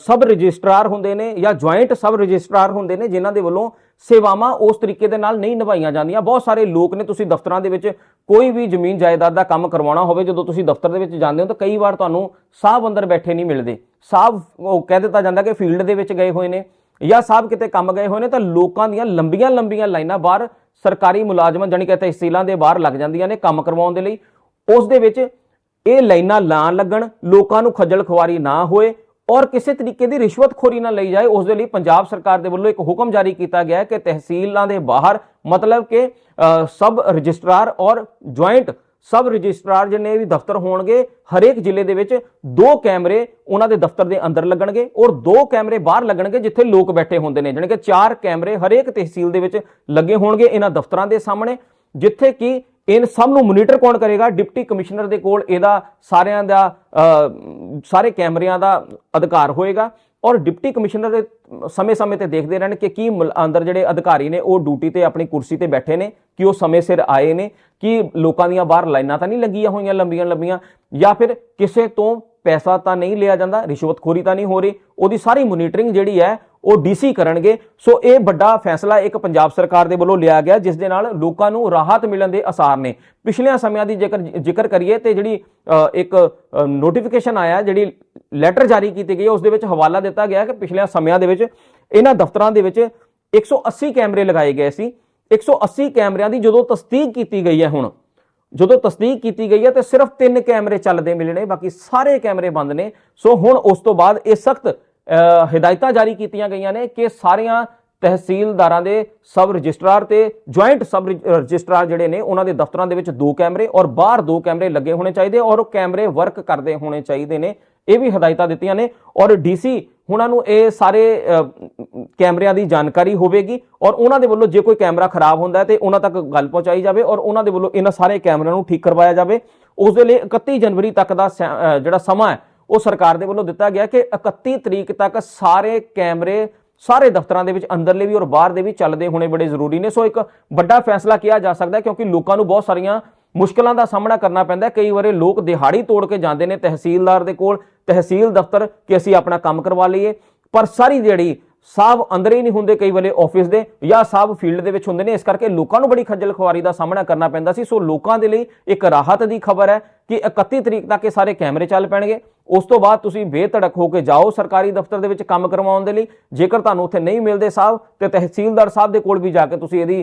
ਸਬ ਰਜਿਸਟਰਾਰ ਹੁੰਦੇ ਨੇ ਜਾਂ ਜੁਆਇੰਟ ਸਬ ਰਜਿਸਟਰਾਰ ਹੁੰਦੇ ਨੇ, ਜਿਨ੍ਹਾਂ ਦੇ ਵੱਲੋਂ ਸੇਵਾਵਾਂ ਉਸ ਤਰੀਕੇ ਦੇ ਨਾਲ ਨਹੀਂ ਨਿਭਾਈਆਂ ਜਾਂਦੀਆਂ। ਬਹੁਤ ਸਾਰੇ ਲੋਕ ਨੇ, ਤੁਸੀਂ ਦਫ਼ਤਰਾਂ ਦੇ ਵਿੱਚ ਕੋਈ ਵੀ ਜ਼ਮੀਨ ਜਾਇਦਾਦ ਦਾ ਕੰਮ ਕਰਵਾਉਣਾ ਹੋਵੇ, ਜਦੋਂ ਤੁਸੀਂ ਦਫ਼ਤਰ ਦੇ ਵਿੱਚ ਜਾਂਦੇ ਹੋ, ਤਾਂ ਕਈ ਵਾਰ ਤੁਹਾਨੂੰ ਸਾਹਿਬ ਅੰਦਰ ਬੈਠੇ ਨਹੀਂ ਮਿਲਦੇ। ਸਾਹਿਬ ਉਹ ਕਹਿ ਦਿੱਤਾ ਜਾਂਦਾ ਕਿ ਫੀਲਡ ਦੇ ਵਿੱਚ ਗਏ ਹੋਏ ਨੇ। ਜਾਂ ਸਾਹਿਬ ਕਿਤੇ ਕੰਮ ਗਏ ਹੋਏ ਨੇ ਤਾਂ ਲੋਕਾਂ ਦੀਆਂ ਲੰਬੀਆਂ ਲੰਬੀਆਂ ਲਾਈਨਾਂ ਬਾਹਰ ਸਰਕਾਰੀ ਮੁਲਾਜ਼ਮਾਂ ਜਾਣੀ ਕਿ ਤਹਿਸੀਲਾਂ ਦੇ ਬਾਹਰ ਲੱਗ ਜਾਂਦੀਆਂ ਨੇ ਕੰਮ ਕਰਵਾਉਣ ਦੇ ਲਈ। ਉਸ ਦੇ ਵਿੱਚ ਇਹ ਲਾਈਨਾਂ ਨਾ ਲੱਗਣ ਲੋਕਾਂ ਨੂੰ ਖੱਜਲ ਖੁਆਰੀ ਨਾ ਹੋਏ ਔਰ ਕਿਸੇ ਤਰੀਕੇ ਦੀ ਰਿਸ਼ਵਤਖੋਰੀ ਨਾ ਲਈ ਜਾਏ। ਉਸ ਦੇ ਲਈ ਪੰਜਾਬ ਸਰਕਾਰ ਦੇ ਵੱਲੋਂ ਇੱਕ ਹੁਕਮ ਜਾਰੀ ਕੀਤਾ ਗਿਆ ਹੈ ਕਿ ਤਹਿਸੀਲਾਂ ਦੇ ਬਾਹਰ ਮਤਲਬ ਕਿ ਅ, ਸਬ ਰਜਿਸਟਰਾਰ ਔਰ ਜੁਆਇੰਟ ਸਬ ਰਜਿਸਟਰਾਰ ਜਿੰਨੇ ਵੀ ਦਫ਼ਤਰ ਹੋਣਗੇ, ਹਰੇਕ ਜ਼ਿਲ੍ਹੇ ਦੇ ਵਿੱਚ ਦੋ ਕੈਮਰੇ ਉਹਨਾਂ ਦੇ ਦਫ਼ਤਰ ਦੇ ਅੰਦਰ ਲੱਗਣਗੇ ਔਰ ਦੋ ਕੈਮਰੇ ਬਾਹਰ ਲੱਗਣਗੇ ਜਿੱਥੇ ਲੋਕ ਬੈਠੇ ਹੁੰਦੇ ਨੇ, ਜਾਣੀ ਕਿ ਚਾਰ ਕੈਮਰੇ ਹਰੇਕ ਤਹਿਸੀਲ ਦੇ ਵਿੱਚ ਲੱਗੇ ਹੋਣਗੇ ਇਹਨਾਂ ਦਫ਼ਤਰਾਂ ਦੇ ਸਾਹਮਣੇ, ਜਿੱਥੇ ਕਿ ਇਨ ਸਭ ਨੂੰ ਮੋਨੀਟਰ ਕੌਣ ਕਰੇਗਾ? ਡਿਪਟੀ ਕਮਿਸ਼ਨਰ ਦੇ ਕੋਲ ਇਹਦਾ ਸਾਰਿਆਂ ਦਾ ਸਾਰੇ ਕੈਮਰਿਆਂ ਦਾ ਅਧਿਕਾਰ ਹੋਏਗਾ। ਔਰ ਡਿਪਟੀ ਕਮਿਸ਼ਨਰ ਦੇ ਸਮੇਂ-ਸਮੇਂ ਤੇ ਦੇਖਦੇ ਰਹਿਣ ਕਿ ਕੀ ਮੁਲ- ਅੰਦਰ ਜਿਹੜੇ ਅਧਿਕਾਰੀ ਨੇ, ਉਹ ਡਿਊਟੀ ਤੇ ਆਪਣੀ ਕੁਰਸੀ ਤੇ ਬੈਠੇ ਨੇ, ਕਿ ਉਹ ਸਮੇਂ ਸਿਰ ਆਏ ਨੇ, ਕਿ ਲੋਕਾਂ ਦੀਆਂ ਬਾਹਰ ਲਾਈਨਾਂ ਤਾਂ ਨਹੀਂ ਲੱਗੀਆਂ ਹੋਈਆਂ ਲੰਬੀਆਂ ਲੰਬੀਆਂ ਜਾਂ ਫਿਰ ਕਿਸੇ ਤੋਂ ਪੈਸਾ ਤਾਂ ਨਹੀਂ ਲਿਆ ਜਾਂਦਾ, ਰਿਸ਼ਵਤਖੋਰੀ ਤਾਂ ਨਹੀਂ ਹੋ ਰਹੀ। ਉਹਦੀ ਸਾਰੀ ਮੋਨੀਟਰਿੰਗ ਜਿਹੜੀ ਹੈ ਉਹ ਡੀਸੀ ਕਰਨਗੇ। ਸੋ ਇਹ ਵੱਡਾ ਫੈਸਲਾ ਇੱਕ ਪੰਜਾਬ ਸਰਕਾਰ ਦੇ ਵੱਲੋਂ ਲਿਆ ਗਿਆ, ਜਿਸ ਦੇ ਨਾਲ ਲੋਕਾਂ ਨੂੰ ਰਾਹਤ ਮਿਲਣ ਦੇ ਅਸਾਰ ਨੇ। ਪਿਛਲੇ ਸਮਿਆਂ ਦੀ ਜੇਕਰ ਜ਼ਿਕਰ ਕਰੀਏ ਤੇ ਜਿਹੜੀ ਇੱਕ ਨੋਟੀਫਿਕੇਸ਼ਨ ਆਇਆ, ਜਿਹੜੀ ਲੈਟਰ ਜਾਰੀ ਕੀਤੀ ਗਈ, ਉਸ ਦੇ ਵਿੱਚ ਹਵਾਲਾ ਦਿੱਤਾ ਗਿਆ ਕਿ ਪਿਛਲੇ ਸਮਿਆਂ ਦੇ ਵਿੱਚ ਇਹਨਾਂ ਦਫ਼ਤਰਾਂ ਦੇ ਵਿੱਚ 180 ਕੈਮਰੇ ਲਗਾਏ ਗਏ ਸੀ। 180 ਕੈਮਰਿਆਂ ਦੀ ਜਦੋਂ ਤਸਦੀਕ ਕੀਤੀ ਗਈ ਹੈ ਹੁਣ, ਜਦੋਂ ਤਸਦੀਕ ਕੀਤੀ ਗਈ ਹੈ ਤੇ ਸਿਰਫ ਤਿੰਨ ਕੈਮਰੇ ਚੱਲਦੇ ਮਿਲਣੇ, ਬਾਕੀ ਸਾਰੇ ਕੈਮਰੇ ਬੰਦ ਨੇ। ਸੋ ਹੁਣ ਉਸ ਤੋਂ ਬਾਅਦ ਇਹ ਸਖਤ ਹਦਾਇਤਾਂ ਜਾਰੀ ਕੀਤੀਆਂ ਗਈਆਂ ਨੇ ਕਿ ਸਾਰੀਆਂ ਤਹਿਸੀਲਦਾਰਾਂ ਦੇ ਸਬ ਰਜਿਸਟਰਾਰ ਤੇ ਜੁਆਇੰਟ ਸਬ ਰਜਿ- ਰਜਿਸਟਰਾਰ ਜਿਹੜੇ ਨੇ, ਉਹਨਾਂ ਦੇ ਦਫ਼ਤਰਾਂ ਦੇ ਵਿੱਚ ਦੋ ਕੈਮਰੇ ਔਰ ਬਾਹਰ ਦੋ ਕੈਮਰੇ ਲੱਗੇ ਹੋਣੇ ਚਾਹੀਦੇ ਔਰ ਉਹ ਕੈਮਰੇ ਵਰਕ ਕਰਦੇ ਹੋਣੇ ਚਾਹੀਦੇ ਨੇ। ਇਹ ਵੀ ਹਦਾਇਤਾਂ ਦਿੱਤੀਆਂ ਨੇ ਔਰ ਡੀਸੀ ਉਹਨਾਂ ਨੂੰ ਇਹ ਸਾਰੇ ਕੈਮਰਿਆਂ ਦੀ ਜਾਣਕਾਰੀ ਹੋਵੇਗੀ ਔਰ ਉਹਨਾਂ ਦੇ ਵੱਲੋਂ ਜੇ ਕੋਈ ਕੈਮਰਾ ਖਰਾਬ ਹੁੰਦਾ ਹੈ ਤੇ ਉਹਨਾਂ ਤੱਕ ਗੱਲ ਪਹੁੰਚਾਈ ਜਾਵੇ ਔਰ ਉਹਨਾਂ ਦੇ ਵੱਲੋਂ ਇਹਨਾਂ ਸਾਰੇ ਕੈਮਰਿਆਂ ਨੂੰ ਠੀਕ ਕਰਵਾਇਆ ਜਾਵੇ। ਉਸ ਦੇ ਲਈ 31 ਜਨਵਰੀ ਤੱਕ ਦਾ ਸ- ਜਿਹੜਾ ਸਮਾਂ ਹੈ ਉਹ ਸਰਕਾਰ ਦੇ ਵੱਲੋਂ ਦਿੱਤਾ ਗਿਆ ਕਿ 31 ਤਰੀਕ ਤੱਕ ਸਾਰੇ ਕੈਮਰੇ ਸਾਰੇ ਦਫ਼ਤਰਾਂ ਦੇ ਵਿੱਚ ਅੰਦਰਲੇ ਵੀ ਔਰ ਬਾਹਰ ਦੇ ਵੀ ਚੱਲਦੇ ਹੋਣੇ ਬੜੇ ਜ਼ਰੂਰੀ ਨੇ। ਸੋ ਇੱਕ ਵੱਡਾ ਫੈਸਲਾ ਕਿਹਾ ਜਾ ਸਕਦਾ ਕਿਉਂਕਿ ਲੋਕਾਂ ਨੂੰ ਬਹੁਤ ਸਾਰੀਆਂ ਮੁਸ਼ਕਲਾਂ ਦਾ ਸਾਹਮਣਾ ਕਰਨਾ ਪੈਂਦਾ ਕਈ ਵਾਰੇ ਲੋਕ ਦਿਹਾੜੀ ਤੋੜ ਕੇ ਜਾਂਦੇ ਨੇ ਤਹਿਸੀਲਦਾਰ ਦੇ ਕੋਲ, ਤਹਿਸੀਲ ਦਫ਼ਤਰ ਕਿ ਅਸੀਂ ਆਪਣਾ ਕੰਮ ਕਰਵਾ ਲਈਏ। ਪਰ ਸਾਰੀ ਦਿਹਾੜੀ ਸਾਹਿਬ ਅੰਦਰ ਹੀ ਨਹੀਂ ਹੁੰਦੇ ਕਈ ਵੇਲੇ ਆਫਿਸ ਦੇ ਜਾਂ ਸਾਹਿਬ ਫੀਲਡ ਦੇ ਵਿੱਚ ਹੁੰਦੇ ਨੇ। ਇਸ ਕਰਕੇ ਲੋਕਾਂ ਨੂੰ ਬੜੀ ਖੱਜਲ ਖੁਆਰੀ ਦਾ ਸਾਹਮਣਾ ਕਰਨਾ ਪੈਂਦਾ ਸੀ। ਸੋ ਲੋਕਾਂ ਦੇ ਲਈ ਇੱਕ ਰਾਹਤ ਦੀ ਖਬਰ ਹੈ। ਕਿ 31 ਤਰੀਕ ਤੱਕ ਇਹ ਸਾਰੇ ਕੈਮਰੇ ਚੱਲ ਪੈਣਗੇ। ਉਸ ਤੋਂ ਬਾਅਦ ਤੁਸੀਂ ਬੇਧੜਕ ਹੋ ਕੇ ਜਾਓ ਸਰਕਾਰੀ ਦਫ਼ਤਰ ਦੇ ਵਿੱਚ ਕੰਮ ਕਰਵਾਉਣ ਦੇ ਲਈ। ਜੇਕਰ ਤੁਹਾਨੂੰ ਉੱਥੇ ਨਹੀਂ ਮਿਲਦੇ ਸਾਹਿਬ ਤੇ ਤਹਿਸੀਲਦਾਰ ਸਾਹਿਬ ਦੇ ਕੋਲ ਵੀ ਜਾ ਕੇ ਤੁਸੀਂ ਇਹਦੀ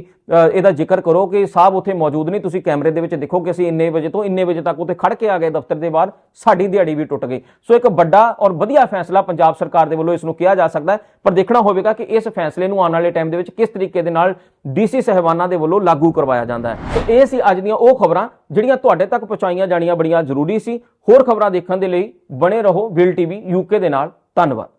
ਇਹਦਾ ਜ਼ਿਕਰ ਕਰੋ ਕਿ ਸਾਹਿਬ ਉੱਥੇ ਮੌਜੂਦ ਨਹੀਂ। ਤੁਸੀਂ ਕੈਮਰੇ ਦੇ ਵਿੱਚ ਦੇਖੋ ਕਿ ਅਸੀਂ ਇੰਨੇ ਵਜੇ ਤੋਂ ਇੰਨੇ ਵਜੇ ਤੱਕ ਉੱਥੇ ਖੜ ਕੇ ਆ ਗਏ ਦਫ਼ਤਰ ਦੇ ਬਾਹਰ। ਸਾਡੀ ਦਿਹਾੜੀ ਵੀ ਟੁੱਟ ਗਈ। ਸੋ ਇੱਕ ਵੱਡਾ ਔਰ ਵਧੀਆ ਫੈਸਲਾ ਪੰਜਾਬ ਸਰਕਾਰ ਦੇ ਵੱਲੋਂ ਇਸ ਨੂੰ ਕਿਹਾ ਜਾ ਸਕਦਾ ਹੈ। ਪਰ ਦੇਖਣਾ ਹੋਵੇਗਾ ਕਿ ਇਸ ਫੈਸਲੇ ਨੂੰ ਆਉਣ ਵਾਲੇ ਟਾਈਮ ਦੇ ਵਿੱਚ ਕਿਸ ਤਰੀਕੇ ਦੇ ਨਾਲ ਡੀਸੀ ਸਹਿਬਾਨਾਂ ਦੇ ਵੱਲੋਂ ਲਾਗੂ ਕਰਵਾਇਆ ਜਾਂਦਾ ਹੈ। ਸੋ ਇਹ ਸੀ ਅੱਜ ਦੀਆਂ ਉਹ ਖਬਰਾਂ ਜਿਹੜੀਆਂ ਤੁਹਾਡੇ ਤੱਕ ਪਹੁੰਚਾਈਆਂ ਜਾਣੀਆਂ ਬੜੀਆਂ ਜ਼ਰੂਰੀ ਸੀ। ਹੋਰ ਖਬਰਾਂ ਦੇਖਣ ਦੇ ਲਈ ਬਣੇ ਰਹੋ ਵਿਲ ਟੀਵੀ ਯੂਕੇ ਦੇ ਨਾਲ। ਧੰਨਵਾਦ।